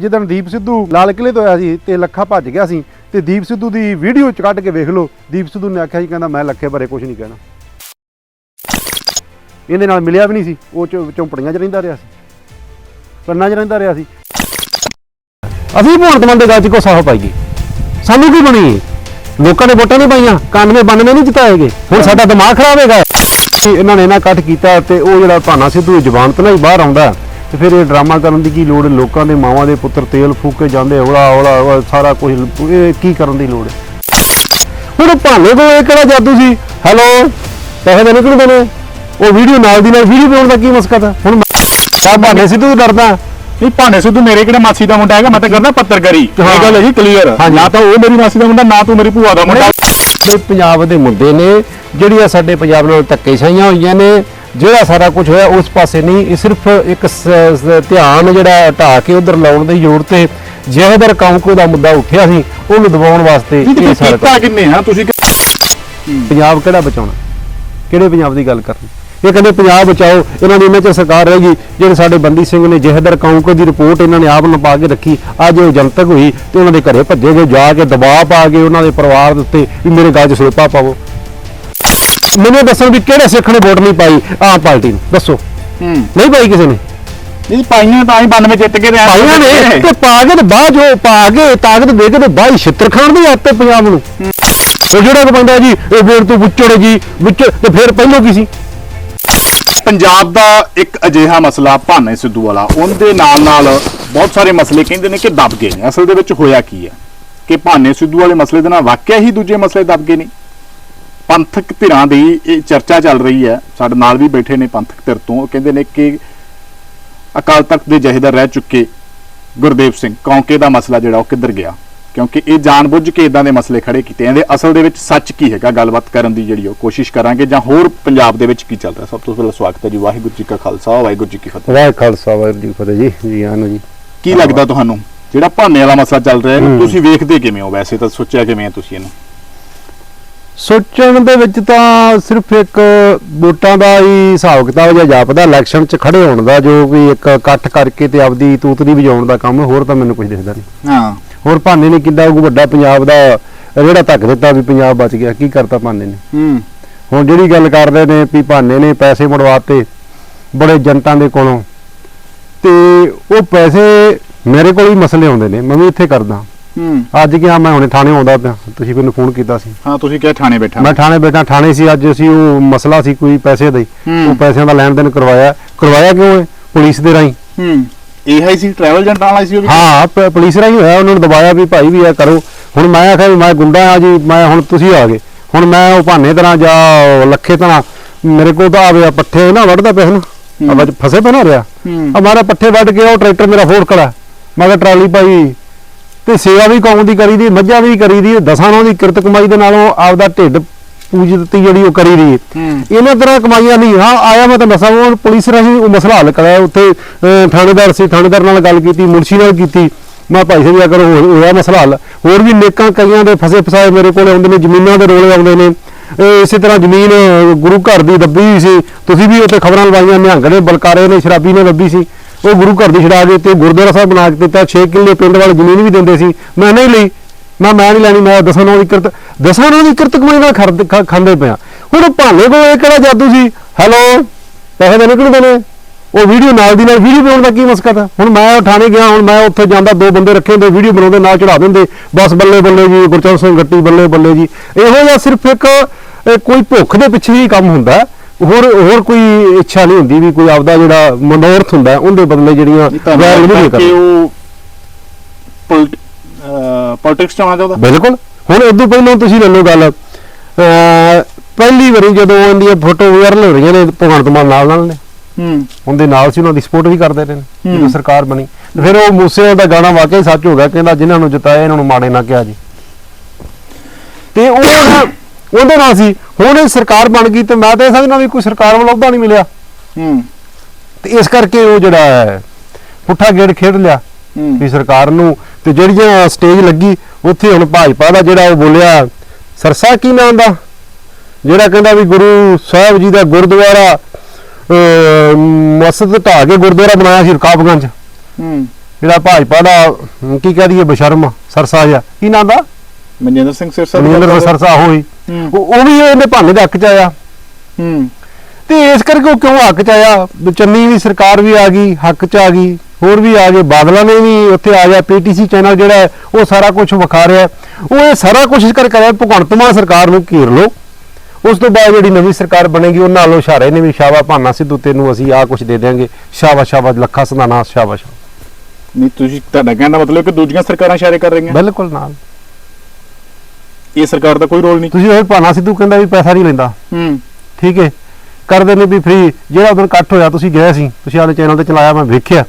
ਜਿੱਦਣ ਦੀਪ ਸਿੱਧੂ ਲਾਲ ਕਿਲੇ ਤੋਂ ਆਇਆ ਸੀ ਤੇ ਲੱਖਾ ਭੱਜ ਗਿਆ ਸੀ ਤੇ ਦੀਪ ਸਿੱਧੂ ਦੀ ਵੀਡੀਓ ਚ ਕੱਢ ਕੇ ਵੇਖ ਲਓ। ਦੀਪ ਸਿੱਧੂ ਨੇ ਆਖਿਆ ਜੀ ਕਹਿੰਦਾ ਮੈਂ ਲੱਖੇ ਬਾਰੇ ਕੁਝ ਨਹੀਂ ਕਹਿਣਾ। ਇਹਦੇ ਨਾਲ ਮਿਲਿਆ ਵੀ ਨਹੀਂ ਸੀ। ਉਹ ਚੌ- ਚੌਂਪੜੀਆਂ 'ਚ ਰਹਿੰਦਾ ਰਿਹਾ ਸੀ। ਪੰਨਾਂ 'ਚ ਰਹਿੰਦਾ ਰਿਹਾ ਸੀ। ਅਸੀਂ ਭਗਵੰਤ ਮਾਨ ਦੇ ਗੱਲ 'ਚ ਕੋ ਸਾਹ ਪਾਈਏ। ਸਾਨੂੰ ਕੀ ਬਣੀ ਲੋਕਾਂ ਨੇ ਵੋਟਾਂ ਨਹੀਂ ਪਾਈਆਂ 91 92 ਨਹੀਂ ਜਿਤਾਏਗੇ। ਹੁਣ ਸਾਡਾ ਦਿਮਾਗ ਖਰਾਬ ਹੈਗਾ। ਇਹਨਾਂ ਨੇ ਇਹਨਾਂ ਇਕੱਠ ਕੀਤਾ ਤੇ ਉਹ ਜਿਹੜਾ ਭਾਨਾ ਸਿੱਧੂ ਜ਼ਬਾਨ ਤੋਂ ਹੀ ਬਾਹਰ ਆਉਂਦਾ। ਤੇ ਫਿਰ ਇਹ ਡਰਾਮਾ ਕਰਨ ਦੀ ਕੀ ਲੋੜ ਲੋਕਾਂ ਦੇ ਮਾਵਾਂ ਦੇ ਪੁੱਤਰ ਤੇਲ ਫੂਕ ਕੇ ਜਾਂਦੇ ਹੌਲਾ ਹੌਲਾ ਸਾਰਾ ਕੁਝ ਕੀ ਕਰਨ ਦੀ ਲੋੜ ਹੁਣ ਭਾਨੇ ਕੋ ਇਹ ਕਿਹੜਾ ਜਾਦੂ ਸੀ? ਹੈਲੋ ਪੈਸੇ ਦੇ ਨਿਕਲਦੇ ਨੇ ਉਹ ਵੀਡੀਓ ਨਾਲ ਦੀ ਨਾਲ ਵੀਡੀਓ ਬਣਾਉਣ ਦਾ ਕੀ ਮਸਕਤ ਹੈ? ਹੁਣ ਮੈਂ ਭਾਨੇ ਸਿੱਧੂ ਤੋਂ ਡਰਦਾ। ਨਹੀਂ ਭਾਣੇ ਸਿੱਧੂ ਮੇਰੇ ਕਿਹੜਾ ਮਾਸੀ ਦਾ ਮੁੰਡਾ ਹੈਗਾ? ਮੈਂ ਤਾਂ ਕਰਨਾ ਪੱਤਰਕਾਰੀ। ਇਹ ਗੱਲ ਹੈ ਜੀ ਕਲੀਅਰ। ਨਾ ਤਾਂ ਉਹ ਮੇਰੀ ਮਾਸੀ ਦਾ ਮੁੰਡਾ ਨਾ ਤੂੰ ਮੇਰੀ ਭੂਆ ਦਾ ਮੁੰਡਾ। ਪੰਜਾਬ ਦੇ ਮੁੱਦੇ ਨੇ ਜਿਹੜੀਆਂ ਸਾਡੇ ਪੰਜਾਬ ਨਾਲ ਧੱਕੇ ਛਾਈਆਂ ਹੋਈਆਂ ਨੇ ਜਿਹੜਾ ਸਾਰਾ ਕੁਝ ਹੋਇਆ ਉਸ ਪਾਸੇ ਨਹੀਂ ਇਹ ਸਿਰਫ ਇੱਕ ਧਿਆਨ ਜਿਹੜਾ ਹਟਾ ਕੇ ਉਧਰ ਲਾਉਣ ਦੀ ਜ਼ਰੂਰਤ ਹੈ ਜਿਹਦਰ ਕੌਂਕੋ ਦਾ ਮੁੱਦਾ ਉੱਠਿਆ ਸੀ ਉਹਨੂੰ ਦਬਾਉਣ ਵਾਸਤੇ ਇਹ ਸਾਰਾ ਕੀਤਾ ਕਿੰਨੇ ਹਾਂ ਤੁਸੀਂ ਪੰਜਾਬ ਕਿਹੜਾ ਬਚਾਉਣਾ? ਕਿਹੜੇ ਪੰਜਾਬ ਦੀ ਗੱਲ ਕਰਨੀ? ਇਹ ਕਹਿੰਦੇ ਪੰਜਾਬ ਬਚਾਓ ਇਹਨਾਂ ਦੀ ਇਹਨਾਂ ਚ ਸਰਕਾਰ ਰਹੇਗੀ ਜਿਹੜੇ ਸਾਡੇ ਬੰਦੀ ਸਿੰਘ ਨੇ ਜਹਦਰ ਕੌਂਕੋ ਦੀ ਰਿਪੋਰਟ ਇਹਨਾਂ ਨੇ ਆਪ ਨਪਾ ਕੇ ਰੱਖੀ ਅੱਜ ਉਹ ਜਨਤਕ ਹੋਈ ਤੇ ਉਹਨਾਂ ਦੇ ਘਰੇ ਭੱਜੇ ਗਏ ਜਾ ਕੇ ਦਬਾਅ ਪਾ ਕੇ ਉਹਨਾਂ ਦੇ ਪਰਿਵਾਰ ਦੇ ਉੱਤੇ ਵੀ ਮੇਰੇ ਗੱਲ 'ਚ ਸੋਪਾ ਪਾਵੋ। ਮੈਨੂੰ ਦੱਸਣ ਵੀ ਕਿਹੜੇ ਸਿੱਖ ਨੇ ਵੋਟ ਨਹੀਂ ਪਾਈ ਆਮ ਪਾਰਟੀ ਨੂੰ? ਦੱਸੋ। ਹੂੰ। ਨਹੀਂ ਪਾਈ ਕਿਸੇ ਨੇ? ਨਹੀਂ ਪਾਈਆਂ ਤਾਂ ਹੀ 92 ਜਿੱਤ ਕੇ ਰਿਹਾ ਪਾਈਆਂ ਨੇ ਤੇ ਪਾ ਕੇ ਤੇ ਬਾਅਦ ਜੋ ਪਾ ਕੇ ਤਾਕਤ ਦੇ ਕੇ ਤੇ ਬਾਹਰ ਛਿੱਤਰ ਖਾਣ ਦੀ ਆਦਤ ਹੈ ਪੰਜਾਬ ਨੂੰ। ਉਹ ਜਿਹੜਾ ਕੋ ਬੰਦਾ ਜੀ ਇਹ ਵੋਟ ਤੋਂ ਵਿਚੜ ਜੀ ਵਿੱਚ ਤੇ ਫਿਰ ਪਹਿਲੋਂ ਕੀ ਸੀ? ਪੰਜਾਬ ਦਾ ਇੱਕ ਅਜਿਹਾ ਮਸਲਾ ਭਾਨੇ ਸਿੱਧੂ ਵਾਲਾ ਉਹਦੇ ਨਾਲ ਨਾਲ ਬਹੁਤ ਸਾਰੇ ਮਸਲੇ ਕਹਿੰਦੇ ਨੇ ਕਿ ਦਬ ਗਏ ਨੇ। ਅਸਲ ਦੇ ਵਿੱਚ ਹੋਇਆ ਕੀ ਹੈ? ਕਿ ਭਾਨੇ ਸਿੱਧੂ ਵਾਲੇ ਮਸਲੇ ਦੇ ਨਾਲ ਵਾਕਿਆ ਹੀ ਦੂਜੇ ਮਸਲੇ ਦਬ ਗਏ ਨੇ। ਪੰਥਕ ਧਿਰਾਂ ਦੀ ਇਹ ਚਰਚਾ ਚੱਲ ਰਹੀ ਹੈ। ਸਾਡੇ ਨਾਲ ਵੀ ਬੈਠੇ ਨੇ ਪੰਥਕ ਧਿਰ ਤੋਂ। ਉਹ ਕਹਿੰਦੇ ਨੇ ਕਿ ਅਕਾਲ ਤਖਤ ਦੇ ਜਹੇਦਾਰ ਰਹਿ ਚੁੱਕੇ ਗੁਰਦੇਵ ਸਿੰਘ। ਕੌਂਕੇ ਦਾ ਮਸਲਾ ਜਿਹੜਾ ਉਹ ਕਿੱਧਰ ਗਿਆ? ਕਿਉਂਕਿ ਇਹ ਜਾਣਬੁੱਝ ਕੇ ਇਦਾਂ ਦੇ ਮਸਲੇ ਖੜੇ ਕੀਤੇ ਜਾਂਦੇ ਅਸਲ ਦੇ ਵਿੱਚ ਸੱਚ ਕੀ ਹੈਗਾ? ਗੱਲਬਾਤ ਕਰਨ ਦੀ ਜਿਹੜੀ ਉਹ ਕੋਸ਼ਿਸ਼ ਕਰਾਂਗੇ ਜਾਂ ਹੋਰ ਪੰਜਾਬ ਦੇ ਵਿੱਚ ਕੀ ਚੱਲ ਰਿਹਾ? ਸਭ ਤੋਂ ਪਹਿਲਾਂ ਸਵਾਗਤ ਹੈ ਜੀ। ਵਾਹਿਗੁਰੂ ਜੀ ਕਾ ਖਾਲਸਾ ਵਾਹਿਗੁਰੂ ਜੀ ਕੀ ਫਤਿਹ। ਵਾਹਿ ਖਾਲਸਾ ਵਾਹਿਗੁਰੂ ਜੀ ਕੀ ਫਤਿਹ ਜੀ। ਜੀ ਆਨੋ ਜੀ। ਕੀ ਲੱਗਦਾ ਤੁਹਾਨੂੰ? ਜਿਹੜਾ ਭਾਨੇ ਵਾਲਾ ਮਸਲਾ ਚੱਲ ਰਿਹਾ ਹੂੰ। ਤੁਸੀਂ ਵੇਖਦੇ ਕਿਵੇਂ ਹੋ? ਵੈਸੇ ਤਾਂ ਸੋਚਿਆ ਕਿਵੇਂ ਹੈ ਤੁਸੀਂ ਇਹਨੂੰ? ਸੋਚਣ ਦੇ ਵਿੱਚ ਤਾਂ ਸਿਰਫ ਇੱਕ ਵੋਟਾਂ ਦਾ ਹੀ ਹਿਸਾਬ ਕਿਤਾਬ ਜਾਂ ਜਾਪਦਾ ਇਲੈਕਸ਼ਨ 'ਚ ਖੜੇ ਹੋਣ ਦਾ ਜੋ ਵੀ ਇੱਕ ਇਕੱਠ ਕਰਕੇ ਤੇ ਆਪਦੀ ਤੂਤਰੀ ਵਜਾਉਣ ਦਾ ਕੰਮ ਹੋਰ ਤਾਂ ਮੈਨੂੰ ਕੁਝ ਦਿਖਦਾ ਨਹੀਂ। ਹਾਂ। ਹੋਰ ਭਾਨੇ ਨੇ ਕਿੱਦਾਂ ਉਹ ਵੱਡਾ ਪੰਜਾਬ ਦਾ ਜਿਹੜਾ ਧੱਕ ਦਿੱਤਾ ਵੀ ਪੰਜਾਬ ਬਚ ਗਿਆ ਕੀ ਕਰਤਾ ਭਾਨੇ ਨੇ? ਹੂੰ। ਹੁਣ ਜਿਹੜੀ ਗੱਲ ਕਰਦੇ ਨੇ ਵੀ ਭਾਨੇ ਨੇ ਪੈਸੇ ਮੜਵਾਤੇ ਬੜੇ ਜਨਤਾ ਦੇ ਕੋਲੋਂ ਤੇ ਉਹ ਪੈਸੇ ਮੇਰੇ ਕੋਲ ਹੀ ਮਸਲੇ ਆਉਂਦੇ ਨੇ ਮੈਂ ਵੀ ਇੱਥੇ ਕਰਦਾ। ਹੂੰ। ਅੱਜ ਗਿਆ ਮੈਂ ਹੁਣੇ ਥਾਣੇ ਆਉਂਦਾ ਪਿਆ। ਤੁਸੀਂ ਮੈਨੂੰ ਫੋਨ ਕੀਤਾ ਸੀ। ਹਾਂ ਤੁਸੀਂ ਕਿਹਾ ਥਾਣੇ ਬੈਠਾ। ਮੈਂ ਥਾਣੇ ਬੈਠਾ। ਥਾਣੇ ਸੀ ਅੱਜ ਅਸੀਂ ਉਹ ਮਸਲਾ ਸੀ ਕੋਈ ਪੈਸੇ ਦਾ ਹੀ। ਹੂੰ। ਉਹ ਪੈਸਿਆਂ ਦਾ ਲੈਣ ਦੇਣ ਕਰਵਾਇਆ। ਕਰਵਾਇਆ ਕਿਉਂ ਹੈ ਪੁਲਿਸ ਦੇ ਰਾਹੀਂ। ਹੂੰ। ਇਹ ਹੈ ਸੀ ਟਰੈਵਲ ਏਜੰਟ ਵਾਲਾ ਸੀ ਉਹ ਵੀ? ਹਾਂ ਪ- ਪੁਲਿਸ ਰਾਹੀਂ ਹੋਇਆ। ਉਹਨਾਂ ਨੂੰ ਦਬਾਇਆ ਵੀ ਭਾਈ ਵੀ ਇਹ ਕਰੋ। ਹੁਣ ਮੈਂ ਆਖਿਆ ਵੀ ਮੈਂ ਗੁੰਡਾ ਆ ਜੀ। ਮੈਂ ਹੁਣ ਤੁਸੀਂ ਆ ਗਏ। ਹੁਣ ਮੈਂ ਉਹ ਭਾਨੇ ਤਰ੍ਹਾਂ ਜਾਂ ਉਹ ਲੱਖੇ ਤਰ੍ਹਾਂ ਮੇਰੇ ਕੋਲ ਤਾਂ ਆਵੇ ਪੱਠੇ ਨਾ ਵੱਢਦਾ ਪਿਆ ਨਾ। ਵਿੱਚ ਫਸੇ ਪਏ ਨਾ ਰਿਹਾ। ਹੂੰ। ਆ ਮਾਰਾ ਪੱਠੇ ਵੱਢ ਕੇ ਉਹ ਟਰੈਕਟਰ ਮੇਰਾ ਫੋੜ ਖੜਾ। ਮੈਂ ਕਿਹਾ ਟਰਾਲੀ ਪਾਈ ਤੇ ਸੇਵਾ ਵੀ ਕੌਮ ਦੀ ਕਰੀਦੀ ਮੱਝਾਂ ਦੀ ਕਰੀਦੀ ਦਸਾਂ ਨੂੰ ਦੀ ਕਿਰਤ ਕਮਾਈ ਦੇ ਨਾਲੋਂ ਆਪਦਾ ਢਿੱਡ ਪੂਜਤੀ ਜਿਹੜੀ ਉਹ ਕਰੀ ਦੀ। ਇਹਨਾਂ ਤਰ੍ਹਾਂ ਕਮਾਈਆਂ ਨਹੀਂ। ਹਾਂ ਆਇਆ ਮੈਂ ਤਾਂ ਦੱਸਾਂ ਉਹ ਪੁਲਿਸ ਰਾਹੀਂ ਉਹ ਮਸਲਾ ਹੱਲ ਕਰਾਇਆ ਉੱਥੇ ਥਾਣੇਦਾਰ ਸੀ ਥਾਣੇਦਾਰ ਨਾਲ ਗੱਲ ਕੀਤੀ ਮੁਨਸ਼ੀ ਨਾਲ ਕੀਤੀ। ਮੈਂ ਭਾਈ ਸਾਹਿਬ ਅਗਰ ਹੋਇਆ ਮਸਲਾ ਹੱਲ ਹੋਰ ਵੀ ਨੇਕਾਂ ਕਈਆਂ ਦੇ ਫਸੇ ਫਸਾਏ ਮੇਰੇ ਕੋਲੇ ਆਉਂਦੇ ਨੇ ਜ਼ਮੀਨਾਂ ਦੇ ਰੋਲੇ ਆਉਂਦੇ ਨੇ। ਇਸੇ ਤਰ੍ਹਾਂ ਜ਼ਮੀਨ ਗੁਰੂ ਘਰ ਦੀ ਦੱਬੀ ਸੀ। ਤੁਸੀਂ ਵੀ ਉੱਥੇ ਖਬਰਾਂ ਲਵਾਈਆਂ ਨਿਹੰਗ ਨੇ ਬਲਕਾਰੇ ਨੇ ਸ਼ਰਾਬੀ ਨੇ ਦੱਬੀ ਸੀ। ਉਹ ਗੁਰੂ ਘਰ ਦੀ ਛਡਾ ਕੇ ਤੇ ਗੁਰਦੁਆਰਾ ਸਾਹਿਬ ਬਣਾ ਕੇ ਦਿੱਤਾ 6 ਕਿੱਲੇ ਪਿੰਡ ਵਾਲੇ ਜ਼ਮੀਨ ਵੀ ਦਿੰਦੇ ਸੀ। ਮੈਂ ਨਹੀਂ ਲਈ। ਮੈਂ ਮੈਂ ਨਹੀਂ ਲੈਣੀ, ਮੈਂ ਦਸਾਂ ਨੂੰ ਦੀ ਕਿਰਤ ਦਸਾਂ ਨੂੰ ਦੀ ਕਿਰਤ ਕਮਾਈ ਨਾਲ ਖਾ- ਖਾਂਦੇ ਪਿਆ। ਹੁਣ ਉਹ ਭਾਲੇ ਕੋ ਇਹ ਕਿਹੜਾ ਜਾਦੂ ਸੀ? ਹੈਲੋ ਪੈਸੇ ਤਾਂ ਨਿਕਲਦੇ ਨੇ। ਉਹ ਵੀਡੀਓ ਨਾਲ ਦੀ ਨਾਲ ਵੀਡੀਓ ਬਣਾਉਣ ਦਾ ਕੀ ਮਸਕਤ ਹੈ ਹੁਣ ਮੈਂ ਥਾਣੇ ਗਿਆ, ਹੁਣ ਮੈਂ ਉੱਥੇ ਜਾਂਦਾ, ਦੋ ਬੰਦੇ ਰੱਖੇ ਹੁੰਦੇ, ਵੀਡੀਓ ਬਣਾਉਂਦੇ, ਨਾਲ ਚੜਾ ਦਿੰਦੇ। ਬਸ ਬੱਲੇ ਬੱਲੇ ਜੀ, ਗੁਰਚਰਨ ਸਿੰਘ ਗੱਟੀ ਬੱਲੇ ਬੱਲੇ ਜੀ। ਇਹੋ ਜਿਹਾ ਸਿਰਫ ਇੱਕ ਕੋਈ ਭੁੱਖ ਦੇ ਪਿੱਛੇ ਹੀ ਕੰਮ ਹੁੰਦਾ। ਹੋਰ ਹੋਰ ਕੋਈ ਇੱਛਾ ਨਹੀਂ ਹੁੰਦੀ ਵੀ ਕੋਈ ਆਪਦਾ ਜਿਹੜਾ ਮਨੋਰਥ ਹੁੰਦਾ ਉਹਦੇ ਬਦਲੇ ਜਿਹੜੀਆਂ ਕਿ ਨਹੀਂ ਉਹ ਪੋਲਿਟਿਕਸ ਚ ਆਉਣਾ ਚਾਹੁੰਦਾ। ਬਿਲਕੁਲ। ਹੁਣ ਇਦੋਂ ਪਹਿਲਾਂ ਤੁਸੀਂ ਲੈ ਲਓ ਗੱਲ। ਪਹਿਲੀ ਵਾਰੀ ਜਦੋਂ ਉਹਦੀਆਂ ਫੋਟੋ ਵਾਇਰਲ ਹੋ ਰਹੀਆਂ ਨੇ ਭਗਵੰਤ ਮਾਨ ਨਾਲ ਨਾਲ ਨੇ। ਹੂੰ। ਉਹਦੇ ਨਾਲ ਸੀ ਉਹਨਾਂ ਦੀ ਸਪੋਰਟ ਵੀ ਕਰਦੇ ਰਹੇ ਨੇ ਜਦੋਂ। ਸਰਕਾਰ ਬਣੀ। ਫਿਰ ਉਹ ਮੂਸੇ ਦਾ ਗਾਣਾ ਵਾਕਿਆ ਸੱਚ ਹੋ ਗਿਆ ਕਹਿੰਦਾ ਜਿਨ੍ਹਾਂ ਨੂੰ ਜਿਤਾਇਆ ਇਹਨਾਂ ਨੂੰ ਮਾੜੇ ਨਾ ਕਿਹਾ ਜੀ। ਤੇ ਉਹ ਉਹਦੇ ਨਾਲ ਸੀ। ਹੁਣ ਇਹ ਸਰਕਾਰ ਬਣ ਗਈ ਤੇ ਮੈਂ ਤਾਂ ਇਹ ਸਮਝਦਾ ਵੀ ਕੋਈ ਸਰਕਾਰ ਵੱਲੋਂ ਉਹਦਾ ਨਹੀਂ ਮਿਲਿਆ। ਹੂੰ। ਤੇ ਇਸ ਕਰਕੇ ਉਹ ਜਿਹੜਾ ਹੈ, ਪੁੱਠਾ ਗੇੜ ਖੇਡ ਲਿਆ ਹੂੰ। ਵੀ ਸਰਕਾਰ ਨੂੰ। ਤੇ ਜਿਹੜੀ ਸਟੇਜ ਲੱਗੀ ਉੱਥੇ ਹੁਣ ਭਾਜਪਾ ਦਾ ਜਿਹੜਾ ਉਹ ਬੋਲਿਆ ਸਰਸਾ ਕੀ ਨਾਮ ਦਾ? ਜਿਹੜਾ ਕਹਿੰਦਾ ਵੀ ਗੁਰੂ ਸਾਹਿਬ ਜੀ ਦਾ ਗੁਰਦੁਆਰਾ ਮਸਜਿਦ ਢਾਹ ਕੇ ਗੁਰਦੁਆਰਾ ਬਣਾਇਆ ਸੀ ਰਕਾਬਗੰਜ। ਹੂੰ। ਜਿਹੜਾ ਭਾਜਪਾ ਦਾ ਕੀ ਕਹਿ ਦਈਏ ਬਸ਼ਰਮ ਸਰਸਾ ਜਿਹਾ। ਕੀ ਨਾਂ ਦਾ? ਮਨਜਿੰਦਰ ਸਿੰਘ ਸਿਰਸਾ ਕਰ- ਸਰਸਾ ਹੋਈ ਹੂੰ। ਉਹ ਉਹ ਵੀ ਇਹਦੇ ਭਾਨੇ ਦੇ ਹੱਕ ਚ ਆਇਆ। ਹੂੰ। ਤੇ ਇਸ ਕਰਕੇ ਉਹ ਕਿਉਂ ਹੱਕ ਚ ਆਇਆ? ਚੰਨੀ ਦੀ ਸਰਕਾਰ ਵੀ ਆ ਗਈ ਹੱਕ ਚ ਆ ਗਈ ਹੋਰ ਵੀ ਆ ਗਏ ਬਾਦਲਾਂ ਨੇ ਵੀ ਉੱਥੇ ਆ ਗਿਆ ਪੀਟੀਸੀ ਚੈਨਲ ਜਿਹੜਾ ਉਹ ਸਾਰਾ ਕੁਝ ਵਿਖਾ ਰਿਹਾ। ਉਹ ਇਹ ਸਾਰਾ ਕੋਸ਼ਿਸ਼ ਕਰ ਕਰਿਆ ਭਗਵੰਤ ਮਾਨ ਸਰਕਾਰ ਨੂੰ ਘੇਰ ਲਓ। ਉਸ ਤੋਂ ਬਾਅਦ ਜਿਹੜੀ ਨਵੀਂ ਸਰਕਾਰ ਬਣੇਗੀ ਉਹਨਾਂ ਨਾਲੋਂ ਇਸ਼ਾਰੇ ਨੇ ਵੀ ਸ਼ਾਬਾ ਭਾਨਾ ਸਿੱਧੂ ਤੈਨੂੰ ਅਸੀਂ ਆਹ ਕੁਝ ਦੇ ਦਿਆਂਗੇ। ਸ਼ਾਬਾ ਸ਼ਾਬਾ ਲੱਖਾ ਸੰਧਾਨਾ ਸ਼ਾਬਾਸ਼ ਨਹੀਂ ਤੁਸੀਂ ਤੁਹਾਡਾ ਕਹਿਣ ਦਾ ਮਤਲਬ ਕਿ ਦੂਜੀਆਂ ਸਰਕਾਰਾਂ ਇਸ਼ਾਰੇ ਕਰ ਰਹੀਆਂ? ਬਿਲਕੁਲ ਨਾਲ। ਇਹ ਸਰਕਾਰ ਦਾ ਕੋਈ ਰੋਲ ਨਹੀਂ। ਤੁਸੀਂ ਉਹ ਭਾਨਾ ਸਿੱਧੂ ਕਹਿੰਦਾ ਵੀ ਪੈਸਾ ਨਹੀਂ ਲੈਂਦਾ। ਹੂੰ। ਠੀਕ ਹੈ। ਕਰਦੇ ਨੇ ਵੀ ਫ੍ਰੀ ਜਿਹੜਾ ਉਦੋਂ ਇਕੱਠ ਹੋਇਆ ਤੁਸੀਂ ਗਏ ਸੀ। ਤੁਸੀਂ ਆਪਣੇ ਚੈਨਲ ਤੇ ਚਲਾਇਆ ਮੈਂ ਵੇਖਿਆ।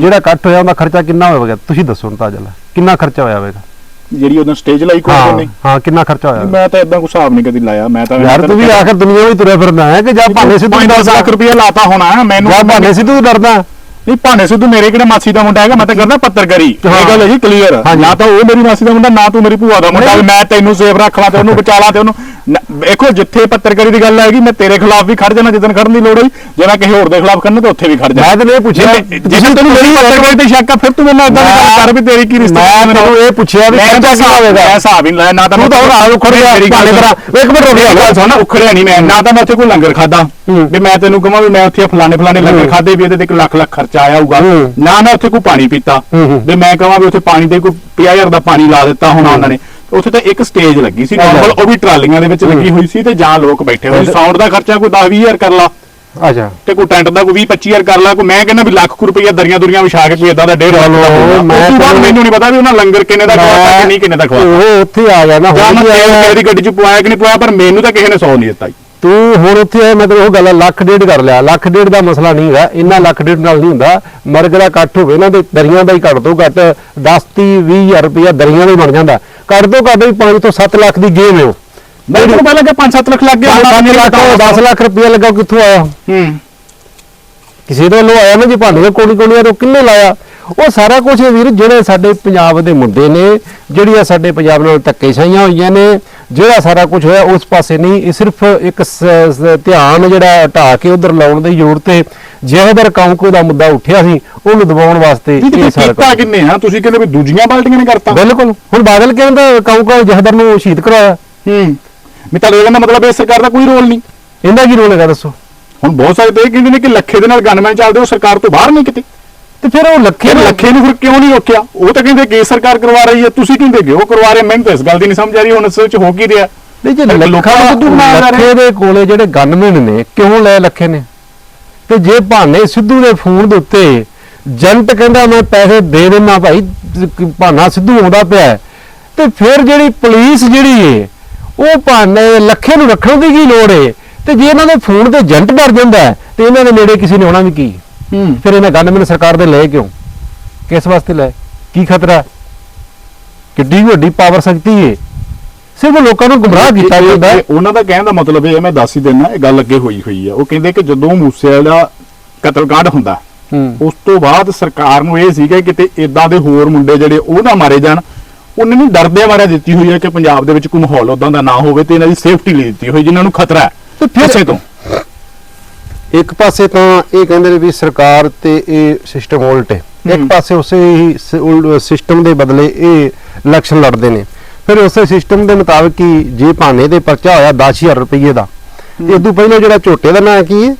ਜਿਹੜਾ ਇਕੱਠ ਹੋਇਆ ਉਹਦਾ ਖਰਚਾ ਕਿੰਨਾ ਹੋਵੇਗਾ? ਤੁਸੀਂ ਦੱਸੋ ਹੁਣ ਤਾਜਲ ਕਿੰਨਾ ਖਰਚਾ ਹੋਇਆ ਹੋਵੇਗਾ? ਜਿਹੜੀ ਉਹਨਾਂ ਸਟੇਜ ਲਾਈ ਕੋਈ ਨਹੀਂ। ਹਾਂ ਕਿੰਨਾ ਖਰਚਾ ਹੋਇਆ ਮੈਂ ਤਾਂ ਇਦਾਂ ਕੋਈ ਹਿਸਾਬ ਨਹੀਂ ਕਦੀ ਲਾਇਆ। ਮੈਂ ਤਾਂ ਯਾਰ ਤੂੰ ਵੀ ਆਖਰ ਦੁਨੀਆ ਵਿੱਚ ਤੁਰਿਆ ਫਿਰਦਾ ਹੈ ਕਿ ਜਾਂ ਭਾਨੇ ਸਿੱਧੂ ਪੰਜ ਨੂੰ ਦਸ ਲੱਖ ਰੁਪਇਆ ਲਾਤਾ ਹੋਣਾ ਮੈਨੂੰ ਜਾਂ ਭਾਨੇ ਸਿੱਧੂ ਡਰਦਾ? ਨਹੀਂ ਭਾਣੇ ਸਿੱਧੂ ਮੇਰੇ ਕਿਹੜੇ ਮਾਸੀ ਦਾ ਮੁੰਡਾ ਹੈਗਾ ਮੈਂ ਤਾਂ ਕਰਦਾ ਪੱਤਰਕਾਰੀ ਇਹ। ਗੱਲ ਹੈ ਜੀ ਕਲੀਅਰ। ਨਾ ਤਾਂ ਉਹ ਮੇਰੀ ਮਾਸੀ ਦਾ ਮੁੰਡਾ ਨਾ ਤੂੰ ਮੇਰੀ ਭੂਆ ਦਾ ਮੁੰਡਾ ਮੈਂ ਤੈਨੂੰ ਸੇਫ ਰੱਖ ਲਾਂ ਤੇ ਉਹਨੂੰ ਬਚਾ ਲਾਂ ਤੇ ਉਹਨੂੰ ਵੇਖੋ ਜਿੱਥੇ ਪੱਤਰਕਾਰੀ ਦੀ ਗੱਲ ਆਏਗੀ ਮੈਂ ਤੇਰੇ ਖਿਲਾਫ ਵੀ ਖੜ ਜਾਣਾ ਜਿੱਦਨ ਖੜਨ ਦੀ ਲੋੜ ਹੋਈ ਜੇ ਮੈਂ ਕਿਸੇ ਹੋਰ ਦੇ ਖਿਲਾਫ ਕਰਨਾ ਤਾਂ ਉੱਥੇ ਵੀ ਖੜ ਜਾਣਾ। ਮੈਂ ਤੈਨੂੰ ਇਹ ਪੁੱਛਿਆ ਜੇ ਜੇ ਤੈਨੂੰ ਮੇਰੀ ਪੱਤਰਕਾਰੀ ਤੇ ਸ਼ੱਕ ਆ ਫਿਰ ਤੂੰ ਮੈਨੂੰ ਇਦਾਂ ਦੀ ਗੱਲ ਕਰ ਵੀ ਤੇਰੀ ਕੀ ਰਿਸ਼ਤਾ ਮੈਂ ਤੈਨੂੰ ਇਹ ਪੁੱਛਿਆ ਵੀ ਮੈਂ ਖਰਚਾ ਕਿੰਨਾ ਹੋਵੇਗਾ ਮੈਂ ਹਿਸਾਬ ਹੀ ਨਹੀਂ ਲਾਇਆ ਨਾ ਤਾਂ ਤੂੰ ਤਾਂ ਹੁਣ ਉਖੜ ਗਿਆ ਭਾਣੇ ਤਰ੍ਹਾਂ। ਇੱਕ ਮਿੰਟ ਰੁਕ ਜਾ। ਗੱਲ ਸੁਣ ਉਖੜਿਆ ਨਹੀਂ ਮੈਂ। ਨਾ ਤਾਂ ਮੈਂ ਉੱਥੇ ਕੋਈ ਲੰਗਰ ਖਾਦਾ। ਵੀ ਮੈਂ ਤੈਨੂੰ ਕਹਾਂ ਵੀ ਮੈਂ ਉੱਥੇ ਫਲਾਣੇ ਫਲਾਣੇ ਲੰਗਰ। ਖਾਦੇ ਵੀ ਇਹਦੇ ਤੇ 1 ਲੱਖ ਲੱਖ ਖਰਚਾ ਆਇਆ ਹੋਊਗਾ। ਨਾ ਮੈਂ ਉੱਥੇ ਕੋਈ ਪਾਣੀ ਪੀਤਾ। ਵੀ ਮੈਂ ਕਹਾਂ ਵੀ ਉੱਥੇ ਪਾਣੀ ਦੇ ਕੋਈ 50000 ਦਾ ਪਾਣੀ ਲਾ ਦਿੱਤਾ ਹੋਣਾ ਉਹਨਾਂ ਨੇ। ਉੱਥੇ ਤਾਂ ਇੱਕ ਸਟੇਜ ਲੱਗੀ ਸੀ ਨਾਰਮਲ ਉਹ ਵੀ ਟਰਾਲੀਆਂ ਦੇ ਵਿੱਚ ਲੱਗੀ ਹੋਈ ਸੀ ਤੇ ਜਾਂ ਲੋਕ ਬੈਠੇ ਹੋਏ ਸੀ। ਸਾਊਂਡ ਦਾ ਖਰਚਾ ਕੋਈ 10 20000 ਕਰ ਲਾ। ਅੱਛਾ। ਤੇ ਕੋਈ ਟੈਂਟ ਦਾ ਕੋਈ 20 25000 ਕਰ ਲਾ। ਕੋਈ ਮੈਂ ਕਹਿੰਦਾ ਵੀ ਲੱਖ ਕੁ ਰੁਪਈਆ ਦਰੀਆਂ ਦੁਰੀਆਂ ਵਿਛਾ ਕੇ ਕੋਈ ਇਦਾਂ ਦਾ ਡੇਢ ਲੱਖ ਦਾ। ਮੈਂ ਉਸ ਤੋਂ ਬਾਅਦ ਤੈਨੂੰ- ਮੈਨੂੰ ਨਹੀਂ ਪਤਾ ਵੀ ਉਹਨਾਂ ਲੰਗਰ ਕਿੰਨੇ ਦਾ ਖਵਾਤਾ ਕਿ ਨਹੀਂ ਕਿੰਨੇ ਦਾ ਖਵਾਤਾ। ਉਹ ਉੱਥੇ ਆ ਗਿਆ ਨਾ ਹੁਣ ਮੈਂ ਵੀ ਤੇਲ ਆਇਆ। ਕਿਸੇ ਦੀ ਗੱਡੀ 'ਚ ਪਵਾਇਆ ਕਿ ਨਹੀਂ ਪਵਾਇਆ ਪਰ ਮੈਨੂੰ ਤਾਂ ਕਿਸੇ ਨੇ 100 ਨਹੀਂ ਦਿੱਤਾ ਤੂੰ ਹੁਣ ਉੱਥੇ ਆਇਆ ਮੈਂ ਤੈਨੂੰ ਉਹ ਗੱਲ ਲੱਖ ਡੇਢ ਕਰ ਲਿਆ। ਲੱਖ ਡੇਢ ਦਾ ਮਸਲਾ ਨਹੀਂ ਹੈਗਾ। ਇੰਨਾ ਲੱਖ ਡੇਢ ਨਾਲ ਨਹੀਂ ਹੁੰਦਾ। ਮਰਗ ਦਾ ਇਕੱਠ ਹੋਵੇ ਨਾ ਤੇ ਦਰੀਆਂ ਦਾ ਹੀ ਘੱਟ ਤੋਂ ਘੱਟ 10 30 20000 ਰੁਪਇਆ ਦਰੀਆਂ ਦਾ ਹੀ ਬਣ ਜਾਂਦਾ। ਘੱਟ ਤੋਂ ਘੱਟ ਵੀ 5 ਤੋਂ 7 ਲੱਖ ਦੀ ਗੇਮ ਹੈ ਉਹ। ਮੈਨੂੰ ਪਹਿਲਾਂ ਕਿ 5-7 ਲੱਖ ਲੱਗ ਗਿਆ 5 ਲੱਖ 10 ਲੱਖ ਰੁਪਇਆ ਲੱਗਾ ਕਿੱਥੋਂ ਆਇਆ? ਹੂੰ। ਕਿਸੇ ਦੇ ਵੱਲੋਂ ਆਇਆ ਨਾ ਜੀ ਭਾਂਡੇ ਕੋਣੀ ਕੋਣੀ ਤੋਂ ਕਿੰਨੇ ਲਾਇਆ? ਉਹ ਸਾਰਾ ਕੁਝ ਵੀਰ ਜਿਹੜੇ ਸਾਡੇ ਪੰਜਾਬ ਦੇ ਮੁੱਦੇ ਨੇ ਜਿਹੜੀਆਂ ਸਾਡੇ ਪੰਜਾਬ ਨਾਲ ਧੱਕੇਸ਼ਾਹੀਆਂ ਹੋਈਆਂ ਨੇ ਜਿਹੜਾ ਸਾਰਾ ਕੁਝ ਹੋਇਆ ਉਸ ਪਾਸੇ ਨਹੀਂ ਇਹ ਸਿਰਫ ਇੱਕ ਧਿਆਨ ਜਿਹੜਾ ਹਟਾ ਕੇ ਉਧਰ ਲਾਉਣ ਦੀ ਜ਼ਰੂਰਤ ਹੈ ਜਿਹਦਰ ਕੰਮ ਕੋਈ ਦਾ ਮੁੱਦਾ ਉੱਠਿਆ ਸੀ ਉਹਨੂੰ ਦਬਾਉਣ ਵਾਸਤੇ ਇਹ ਸਾਰਾ ਕੀਤਾ। ਕਿੰਨੇ ਆ? ਤੁਸੀਂ ਕਹਿੰਦੇ ਵੀ ਦੂਜੀਆਂ ਪਾਰਟੀਆਂ ਨੇ ਕਰਤਾ। ਬਿਲਕੁਲ। ਹੁਣ ਬਾਦਲ ਕਹਿੰਦਾ ਕੰਮ ਕੋ ਜਹਦਰ ਨੂੰ ਸ਼ਹੀਦ ਕਰਾਇਆ। ਹੂੰ। ਮੈਂ ਤਾਂ ਇਹਦਾ ਮਤਲਬ ਇਹ ਸਰਕਾਰ ਦਾ ਕੋਈ ਰੋਲ ਨਹੀਂ। ਇਹਦਾ ਕੀ ਰੋਲ ਹੈਗਾ ਦੱਸੋ? ਹੁਣ ਬਹੁਤ ਸਾਰੇ ਤਾਂ ਕਹਿੰਦੇ ਨੇ ਕਿ ਲੱਖੇ ਦੇ ਨਾਲ ਗਨਮੈਨ ਚੱਲਦੇ ਉਹ ਸਰਕਾਰ ਤੋਂ ਬਾਹਰ ਨਹੀਂ ਕਿਤੇ। ਤੇ ਫਿਰ ਉਹ ਲੱਖੇ ਨੂੰ ਲੱਖੇ ਨੂੰ ਫਿਰ ਕਿਉਂ ਨਹੀਂ ਰੋਕਿਆ? ਉਹ ਤਾਂ ਕਹਿੰਦੇ ਕਿ ਸਰਕਾਰ ਕਰਵਾ ਰਹੀ ਹੈ ਤੁਸੀਂ ਕਹਿੰਦੇ ਉਹ ਕਰਵਾ ਰਹੇ ਮੈਨੂੰ ਤਾਂ ਇਸ ਗੱਲ ਦੀ ਨਹੀਂ ਸਮਝ ਆ ਰਹੀ ਹੁਣ ਇਸ ਵਿੱਚ ਹੋ ਕੀ ਰਿਹਾ? ਨਹੀਂ ਜੇ ਲੱਖਾ ਸਿੱਧੂ। ਲੱਖੇ ਦੇ ਕੋਲੇ ਜਿਹੜੇ ਗਨਮੈਨ ਨੇ ਕਿਉਂ ਲੈ ਲੱਖੇ ਨੇ? ਤੇ ਜੇ ਭਾਨੇ ਸਿੱਧੂ ਦੇ ਫੋਨ ਦੇ ਉੱਤੇ ਜੰਟ ਕਹਿੰਦਾ ਮੈਂ ਪੈਸੇ ਦੇ ਦੇਣਾ ਭਾਈ ਭਾਨਾ ਸਿੱਧੂ ਆਉਂਦਾ ਪਿਆ ਤੇ ਫਿਰ ਜਿਹੜੀ ਪੁਲਿਸ ਜਿਹੜੀ ਏ ਉਹ ਭਾਨੇ ਲੱਖੇ ਨੂੰ ਰੱਖਣ ਦੀ ਕੀ ਲੋੜ ਏ? ਤੇ ਜੇ ਇਹਨਾਂ ਦੇ ਫੋਨ ਤੇ ਜੰਟ ਭਰ ਜਾਂਦਾ ਤੇ ਇਹਨਾਂ ਦੇ ਨੇੜੇ ਕਿਸੇ ਨੇ ਆਉਣਾ ਵੀ ਕੀ? ਹੂੰ। ਫਿਰ ਇਹਨਾਂ ਗਨਮੈਨ ਸਰਕਾਰ ਦੇ ਲਏ ਕਿਉਂ? ਕਿਸ ਵਾਸਤੇ ਲਏ ਕੀ ਖਤਰਾ? ਹੈ? ਕਿੱਡੀ ਵੱਡੀ ਪਾਵਰ ਸ਼ਕਤੀ ਏ। ਸਿਰਫ ਲੋਕਾਂ ਨੂੰ ਗੁੰਮਰਾਹ ਕੀਤਾ ਇਹ- ਜਾਂਦਾ ਹੈ। ਇਹ- ਉਹਨਾਂ ਦਾ ਕਹਿਣ ਦਾ ਮਤਲਬ ਇਹ ਹੈ ਮੈਂ ਦੱਸ ਹੀ ਦਿੰਦਾ ਇਹ ਗੱਲ ਅੱਗੇ ਹੋਈ ਹੋਈ ਹੈ। ਉਹ ਕਹਿੰਦੇ ਕਿ ਜਦੋਂ ਮੂਸੇ ਵਾਲਾ ਕਤਲकांड ਹੁੰਦਾ ਹੂੰ। ਉਸ ਤੋਂ ਬਾਅਦ ਸਰਕਾਰ ਨੂੰ ਇਹ ਸੀਗਾ ਕਿਤੇ ਇਦਾਂ ਦੇ ਹੋਰ ਮੁੰਡੇ ਜਿਹੜੇ ਉਹ ਨਾ ਮਾਰੇ ਜਾਣ। ਉਹਨਾਂ ਨੂੰ ਡਰਦੇ ਮਾਰਿਆ ਦਿੱਤੀ ਹੋਈ ਹੈ ਕਿ ਪੰਜਾਬ ਦੇ ਵਿੱਚ ਕੋਈ ਮਾਹੌਲ ਉਦਾਂ ਦਾ ਨਾ ਹੋਵੇ ਤੇ ਇਹਨਾਂ ਦੀ ਸੇਫਟੀ ਲਈ ਦਿੱਤੀ ਹੋਈ ਜਿਨ੍ਹਾਂ ਨੂੰ ਖਤਰਾ ਹੈ ਤੇ ਫਿਰ- ਕਿਸੇ ਤੋਂ। ਇੱਕ ਪਾਸੇ ਤਾਂ ਇਹ ਕਹਿੰਦੇ ਨੇ ਵੀ ਸਰਕਾਰ ਤੇ ਇਹ ਸਿਸਟਮ ਉਲਟ ਹੈ। ਇੱਕ। ਪਾਸੇ ਉਸੇ ਹੀ ਸਿਸਟਮ ਦੇ ਬਦਲੇ ਇਹ ਇਲੈਕਸ਼ਨ ਲੜਦੇ ਨੇ। ਫਿਰ ਉਸੇ ਸਿਸਟਮ ਦੇ ਮੁਤਾਬਕ ਹੀ ਜੇ ਭਾਨੇ ਦੇ ਪਰਚਾ ਹੋਇਆ 10000 ਰੁਪਏ ਦਾ ਇਹ ਤੋਂ ਪਹਿਲਾਂ ਜਿਹੜਾ ਝੋਟੇ ਦਾ ਨਾਂ ਕੀ ਹੈ?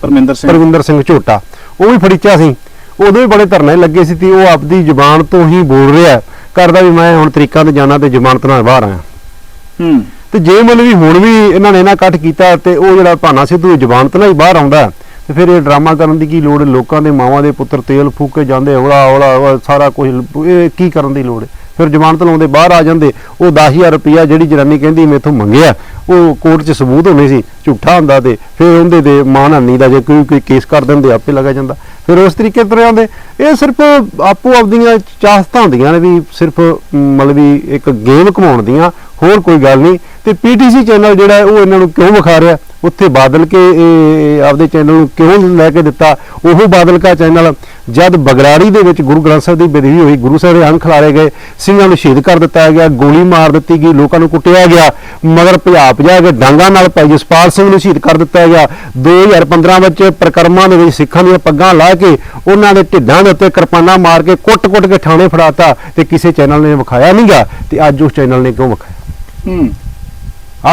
ਪਰਮਿੰਦਰ ਸਿੰਘ। ਪਰਵਿੰਦਰ ਸਿੰਘ ਝੋਟਾ। ਉਹ ਵੀ ਫੜੀਚਾ ਸੀ। ਉਦੋਂ ਵੀ ਬੜੇ ਧਰਨੇ ਲੱਗੇ ਸੀ ਤੇ ਉਹ ਆਪਦੀ ਜ਼ੁਬਾਨ ਤੋਂ ਹੀ ਬੋਲ ਰਿਹਾ ਕਰਦਾ ਵੀ ਮੈਂ ਹੁਣ ਤਰੀਕਾਂ ਤੇ ਜਾਣਾ ਤੇ ਜ਼ਮਾਨਤ ਨਾਲ ਬਾਹਰ ਆਇਆ। ਹੂੰ। ਤੇ ਜੇ ਮਤਲਬ ਵੀ ਹੁਣ ਵੀ ਇਹਨਾਂ ਨੇ ਨਾ ਕੱਟ ਕੀਤਾ ਤੇ ਉਹ ਜਿਹੜਾ ਭਾਨਾ ਸਿੱਧੂ ਜ਼ਬਾਨਤ ਨਾਲ ਹੀ ਬਾਹਰ ਆਉਂਦਾ, ਤੇ ਫਿਰ ਇਹ ਡਰਾਮਾ ਕਰਨ ਦੀ ਕੀ ਲੋੜ ਲੋਕਾਂ ਦੇ ਮਾਵਾਂ ਦੇ ਪੁੱਤਰ ਤੇਲ ਫੂਕ ਕੇ ਜਾਂਦੇ, ਹੌਲਾ ਹੌਲਾ ਹੌਲਾ ਸਾਰਾ ਕੁਝ ਇਹ ਕੀ ਕਰਨ ਦੀ ਲੋੜ ਹੈ? ਫਿਰ ਜ਼ਮਾਨਤ ਲਾਉਂਦੇ ਬਾਹਰ ਆ ਜਾਂਦੇ, ਉਹ 10000 ਰੁਪਇਆ ਜਿਹੜੀ ਜਨਾਨੀ ਕਹਿੰਦੀ ਮੇਥੋਂ ਮੰਗਿਆ, ਉਹ ਕੋਰਟ 'ਚ ਸਬੂਤ ਹੋਣੇ ਸੀ, ਝੂਠਾ ਹੁੰਦਾ ਤੇ ਫਿਰ ਉਹਦੇ ਦੇ ਮਾਨਹਾਨੀ ਦਾ ਜੇ ਕੋਈ ਕੋਈ ਕੇਸ ਕਰ ਦਿੰਦੇ, ਆਪੇ ਲੱਗਾ ਜਾਂਦਾ। ਫਿਰ ਉਸ ਤਰੀਕੇ ਤੁਰੇ ਆਉਂਦੇ, ਇਹ ਸਿਰਫ ਆਪੋ ਆਪਦੀਆਂ ਚਾਹਤਾਂ ਹੁੰਦੀਆਂ ਨੇ ਵੀ ਸਿਰਫ ਮਤਲਬ ਵੀ ਇੱਕ ਗੇਮ ਕਮਾਉਣ ਦੀਆਂ, ਹੋਰ ਕੋਈ ਗੱਲ ਨਹੀਂ। ਤੇ ਪੀਟੀਸੀ ਚੈਨਲ ਜਿਹੜਾ ਹੈ, ਉਹ ਇਹਨਾਂ ਨੂੰ ਕਿਉਂ ਵਿਖਾ ਰਿਹਾ? ਉੱਥੇ ਬਾਦਲ ਕੇ ਆਪਦੇ ਚੈਨਲ ਨੂੰ ਕਿਉਂ ਲੈ ਕੇ ਦਿੱਤਾ? ਉਹ ਬਾਦਲ ਕਾ ਚੈਨਲ ਜਦ ਬਗਰਾੜੀ ਦੇ ਵਿੱਚ ਗੁਰੂ ਗ੍ਰੰਥ ਸਾਹਿਬ ਦੀ ਬੇਦਬੀ ਹੋਈ ਗੁਰੂ ਸਾਹਿਬ ਦੇ ਅੰਗ ਖਿਲਾਰੇ ਗਏ ਸਿੰਘਾਂ ਨੂੰ ਸ਼ਹੀਦ ਕਰ ਦਿੱਤਾ ਗਿਆ ਗੋਲੀ ਮਾਰ ਦਿੱਤੀ ਗਈ ਲੋਕਾਂ ਨੂੰ ਕੁੱਟਿਆ ਗਿਆ ਮਗਰ ਭਜਾ ਭਜਾ ਕੇ ਡਾਂਗਾਂ ਨਾਲ ਭਾਈ ਜਸਪਾਲ ਸਿੰਘ ਨੂੰ ਸ਼ਹੀਦ ਕਰ ਦਿੱਤਾ ਗਿਆ। 2015 ਵਿੱਚ ਪ੍ਰਕਰਮਾਂ ਦੇ ਵਿੱਚ ਸਿੱਖਾਂ ਦੀਆਂ ਪੱਗਾਂ ਲਾ ਕੇ ਉਹਨਾਂ ਦੇ ਢਿੱਡਾਂ ਦੇ ਉੱਤੇ ਕਿਰਪਾਨਾਂ ਮਾਰ ਕੇ ਕੁੱਟ-ਕੁੱਟ ਕੇ ਥਾਣੇ ਫੜਾਤਾ ਤੇ ਕਿਸੇ ਚੈਨਲ ਨੇ ਵਿਖਾਇਆ ਨਹੀਂਗਾ ਤੇ ਅੱਜ ਉਸ ਚੈਨਲ ਨੇ ਕਿਉਂ ਵਿਖਾਇਆ? ਹੂੰ।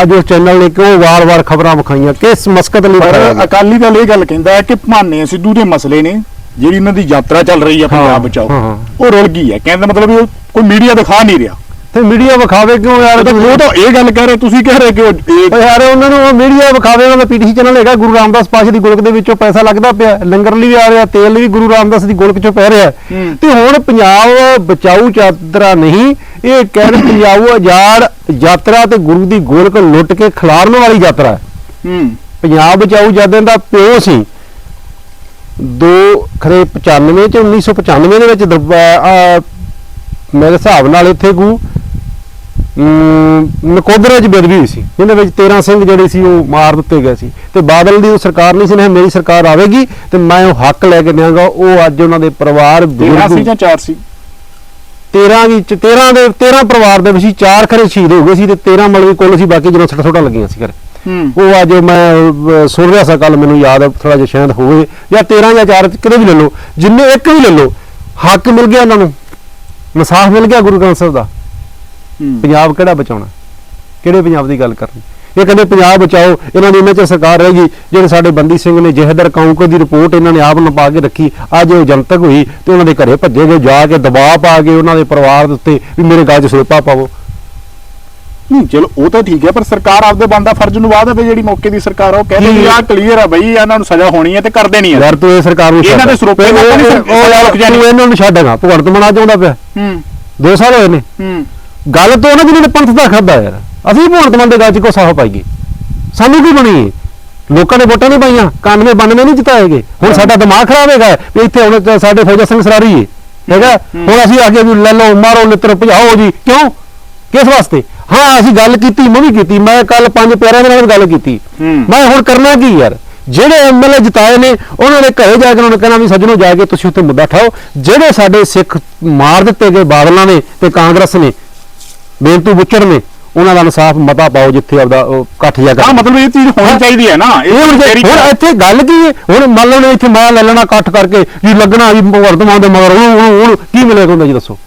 ਅੱਜ ਉਸ ਚੈਨਲ ਨੇ ਕਿਉਂ ਵਾਰ-ਵਾਰ ਖਬਰਾਂ ਵਿਖਾਈਆਂ? ਕਿਸ ਮਸਕਤ ਲਈ ਅਕਾਲੀ ਦਲ ਇਹ ਗੱਲ ਕਹਿੰਦਾ ਹੈ ਕਿ ਭਾਨੇ ਸਿੱਧੂ ਦੇ ਮਸਲੇ ਨੇ ਜਿਹੜੀ ਇਹਨਾਂ ਦੀ ਯਾਤਰਾ ਚੱਲ ਰਹੀ ਹੈ ਪੰਜਾਬ ਬਚਾਓ ਹਾਂ। ਉਹ ਰੁਲ ਗਈ ਹੈ। ਕਹਿੰਦਾ ਮਤਲਬ ਵੀ ਉਹ ਕੋਈ ਮੀਡੀਆ ਦਿਖਾ ਨਹੀਂ ਰਿਹਾ। ਤੇ ਮੀਡੀਆ ਵਿਖਾਵੇ ਕਿਉਂ ਯਾਰ? ਤਾਂ ਉਹ ਤਾਂ ਇਹ ਗੱਲ ਕਹਿ ਰਹੇ ਤੁਸੀਂ ਕਹਿ ਰਹੇ ਕਿ ਉਹ ਯਾਰ ਉਹਨਾਂ ਨੂੰ ਮੀਡੀਆ ਵਿਖਾਵੇ ਉਹਨਾਂ ਦਾ ਪੀਟੀਸੀ ਚੈਨਲ ਹੈਗਾ ਗੁਰੂ ਰਾਮਦਾਸ ਪਾਸ਼ਾ ਦੀ ਗੋਲਕ ਦੇ ਵਿੱਚੋਂ ਪੈਸਾ ਲੱਗਦਾ ਪਿਆ ਲੰਗਰ ਲਈ ਵੀ ਆ ਰਿਹਾ ਤੇਲ ਲਈ ਵੀ ਗੁਰੂ ਰਾਮਦਾਸ ਦੀ ਗੋਲਕ ਚੋਂ ਪੈ ਰਿਹਾ। ਤੇ ਹੁਣ ਪੰਜਾਬ ਬਚਾਊ ਯਾਤਰਾ ਨਹੀਂ ਇਹ ਕਹਿਣ ਪੰਜਾਬ ਆਜ਼ਾਦ ਯਾਤਰਾ ਤੇ ਗੁਰੂ ਦੀ ਗੋਲਕ ਲੁੱਟ ਕੇ ਖਿਲਾਰਨ ਵਾਲੀ ਯਾਤਰਾ ਹੈ। ਹੂੰ। ਪੰਜਾਬ ਬਚਾਊ ਯਾਦਾਂ ਦਾ ਪਿਓ ਸੀ। ਦੋ ਖਰੇ 95 ਚ 1995 ਦੇ ਵਿੱਚ ਮੇਰੇ ਹਿਸਾਬ ਨਾਲ ਇੱਥੇ ਕੋ ਨਕੋਦਰਾ ਚ ਬੇਦਬੀ ਹੋਈ ਸੀ। ਜਿਹਦੇ ਵਿੱਚ 13 ਸਿੰਘ ਜਿਹੜੇ ਸੀ ਉਹ ਮਾਰ ਦਿੱਤੇ ਗਏ ਸੀ। ਤੇ ਬਾਦਲ ਦੀ ਉਹ ਸਰਕਾਰ ਨਹੀਂ ਸੀ ਨਾ ਮੇਰੀ ਸਰਕਾਰ ਆਵੇਗੀ ਤੇ ਮੈਂ ਉਹ ਹੱਕ ਲੈ ਕੇ ਦਿਆਂਗਾ। ਉਹ ਅੱਜ ਉਹਨਾਂ ਦੇ ਪਰਿਵਾਰ 13 ਸੀ ਜਾਂ 4 ਸੀ? 13 ਵਿੱਚ 13 ਦੇ 13 ਪਰਿਵਾਰ ਦੇ ਵਿੱਚ ਸੀ, ਚਾਰ ਖਰੇ ਸ਼ਹੀਦ ਹੋ ਗਏ ਸੀ ਤੇ 13 ਮਲਵੀ ਕੁੱਲ ਸੀ ਬਾਕੀ ਜਦੋਂ ਸੱਟ ਸੋਟਾਂ ਲੱਗੀਆਂ ਸੀ ਘਰੇ। ਉਹ ਅੱਜ ਮੈਂ ਸੁਣ ਰਿਹਾ ਸੀ ਕੱਲ ਮੈਨੂੰ ਯਾਦ ਥੋੜਾ ਜਿਹਾ ਸ਼ਾਇਦ ਹੋਵੇ। ਜਾਂ 13 ਜਾਂ 4 ਕਿਤੇ ਵੀ ਲੈ ਲਓ। ਜਿੰਨੇ ਇੱਕ ਵੀ ਲੈ ਲਓ ਹੱਕ ਮਿਲ ਗਿਆ ਉਹਨਾਂ ਨੂੰ। ਇਨਸਾਫ ਮਿਲ ਗਿਆ ਗੁਰੂ ਗ੍ਰੰਥ ਸਾਹਿਬ ਦਾ। ਪੰਜਾਬ ਕਿਹੜਾ ਬਚਾਉਣਾ? ਕਿਹੜੇ ਪੰਜਾਬ ਦੀ ਗੱਲ ਕਰਨੀ? ਇਹ ਕਹਿੰਦੇ ਪੰਜਾਬ ਬਚਾਓ ਇਹਨਾਂ ਦੀ ਇਹਨਾਂ ਚ ਸਰਕਾਰ ਰਹੇਗੀ ਜਿਹੜੇ ਸਾਡੇ ਬੰਦੀ ਸਿੰਘ ਨੇ ਜਹਦਰ ਕੌਂਕਰ ਦੀ ਰਿਪੋਰਟ ਇਹਨਾਂ ਨੇ ਆਪ ਨਪਾ ਕੇ ਰੱਖੀ ਅੱਜ ਉਹ ਜਨਤਕ ਹੋਈ ਤੇ ਉਹਨਾਂ ਦੇ ਘਰੇ ਭੱਜੇ ਗਏ ਜਾ ਕੇ ਦਬਾਅ ਪਾ ਕੇ ਉਹਨਾਂ ਦੇ ਪਰਿਵਾਰ ਦੇ ਉੱਤੇ ਵੀ ਮੇਰੇ ਗਾਜ ਸੋਪਾ ਪਾਵੋ। ਨਹੀਂ ਚਲੋ ਉਹ ਤਾਂ ਠੀਕ ਹੈ ਪਰ ਸਰਕਾਰ ਆਪਦੇ ਬੰਦਾ ਫਰਜ਼ ਨੂੰ ਵਾਅਦਾ ਤੇ ਜਿਹੜੀ ਮੌਕੇ ਦੀ ਸਰਕਾਰ ਆ ਉਹ ਕਹਿੰਦੀ। ਵੀ ਆਹ ਕਲੀਅਰ ਆ ਬਈ ਇਹਨਾਂ ਨੂੰ ਸਜ਼ਾ ਹੋਣੀ ਹੈ ਤੇ ਕਰ ਦੇਣੀ ਹੈ ਯਾਰ ਤੂੰ ਇਹ ਸਰਕਾਰ ਨੂੰ ਇਹਨਾਂ। ਦੇ ਸਰੋਪੇ ਉਹ- ਇਹਨਾਂ ਨੂੰ ਛੱਡਗਾ ਭਗਵੰਤ ਮਾਨ ਚਾਹੁੰਦਾ ਪਿਆ। ਹੂੰ। 2 ਸਾਲ ਹੋਏ ਨੇ। ਹੂੰ। ਗੱਲ ਤੋਂ ਉਹਨਾਂ ਜਿਹਨੇ ਪੰਥ ਦਾ ਖਾਦਾ ਯਾਰ। ਅਸੀਂ ਭਗਵੰਤ ਮਾਨ ਦੇ ਗੱਲ 'ਚ ਕੋ ਸਾਹ ਪਾਈਏ। ਸਾਨੂੰ ਕੀ ਬਣੀ ਲੋਕਾਂ ਨੇ ਵੋਟਾਂ ਨਹੀਂ ਪਾਈਆਂ 91 92 ਨਹੀਂ ਜਿਤਾਏਗੇ। ਹੁਣ ਸਾਡਾ ਦਿਮਾਗ ਖਰਾਬ ਹੈਗਾ ਵੀ ਇੱਥੇ ਹੁਣ ਸਾਡੇ ਫੌਜਾ ਸਿੰਘ ਸਰਾਰੀ ਹੈ ਹੈਗਾ? ਹੁਣ ਅਸੀਂ ਆ ਕੇ ਵੀ ਲੈ ਲਓ ਮਾਰੋ ਲਿੱਤਰ ਭਜਾਓ ਜੀ। ਕਿਉਂ? ਕਿਸ ਵਾਸਤੇ? ਹਾਂ ਅਸੀਂ ਗੱਲ ਕੀਤੀ ਮੈਂ ਵੀ ਕੀਤੀ ਮੈਂ ਕੱਲ ਪੰਜ ਪਿਆਰਿਆਂ ਦੇ ਨਾਲ ਗੱਲ ਕੀਤੀ। ਮੈਂ ਹੁਣ ਕਰਨਾ ਕੀ ਯਾਰ? ਜਿਹੜੇ ਐਮਐਲਏ ਜਿਤਾਏ ਨੇ ਉਹਨਾਂ ਦੇ ਘਰੇ ਜਾ ਕੇ ਉਹਨਾਂ ਨੇ ਕਹਿਣਾ ਵੀ ਸੱਜਣੋ ਜਾ ਕੇ ਤੁਸੀਂ ਉੱਥੇ ਮੁੱਦਾ ਠਾਓ ਜਿਹੜੇ ਸਾਡੇ ਸਿੱਖ ਮਾਰ ਦਿੱਤੇ ਗਏ ਬਾਦਲਾਂ ਨੇ ਤੇ ਕਾਂਗਰਸ ਨੇ ਬੇਨਤੂ ਬੁੱਚੜ ਨੇ ਉਹਨਾਂ ਦਾ ਇਨਸਾਫ ਮਤਾ ਪਾਓ ਜਿੱਥੇ ਆਪਦਾ ਇਕੱਠ ਜਾ ਹਾਂ ਮਤਲਬ ਇਹ ਚੀਜ਼ ਹੋਣੀ ਚਾਹੀਦੀ ਹੈ ਨਾ ਇਹ ਹੁਣ ਤੇਰੀ ਜੇ- ਹੁਣ ਇੱਥੇ ਗੱਲ ਕੀ ਹੈ? ਹੁਣ ਮੰਨ ਲਓ ਨੇ ਇੱਥੇ ਮੈਂ ਲੈ ਲੈਣਾ ਇਕੱਠ ਕਰਕੇ ਜੀ ਲੱਗਣਾ ਜੀ ਵਰਤਮਾਨ ਦੇ ਮਗਰ ਉਹ ਉਹ- ਉਹ ਕੀ ਮਿਲੇਗਾ ਹੁੰਦਾ ਜੀ ਦੱਸੋ?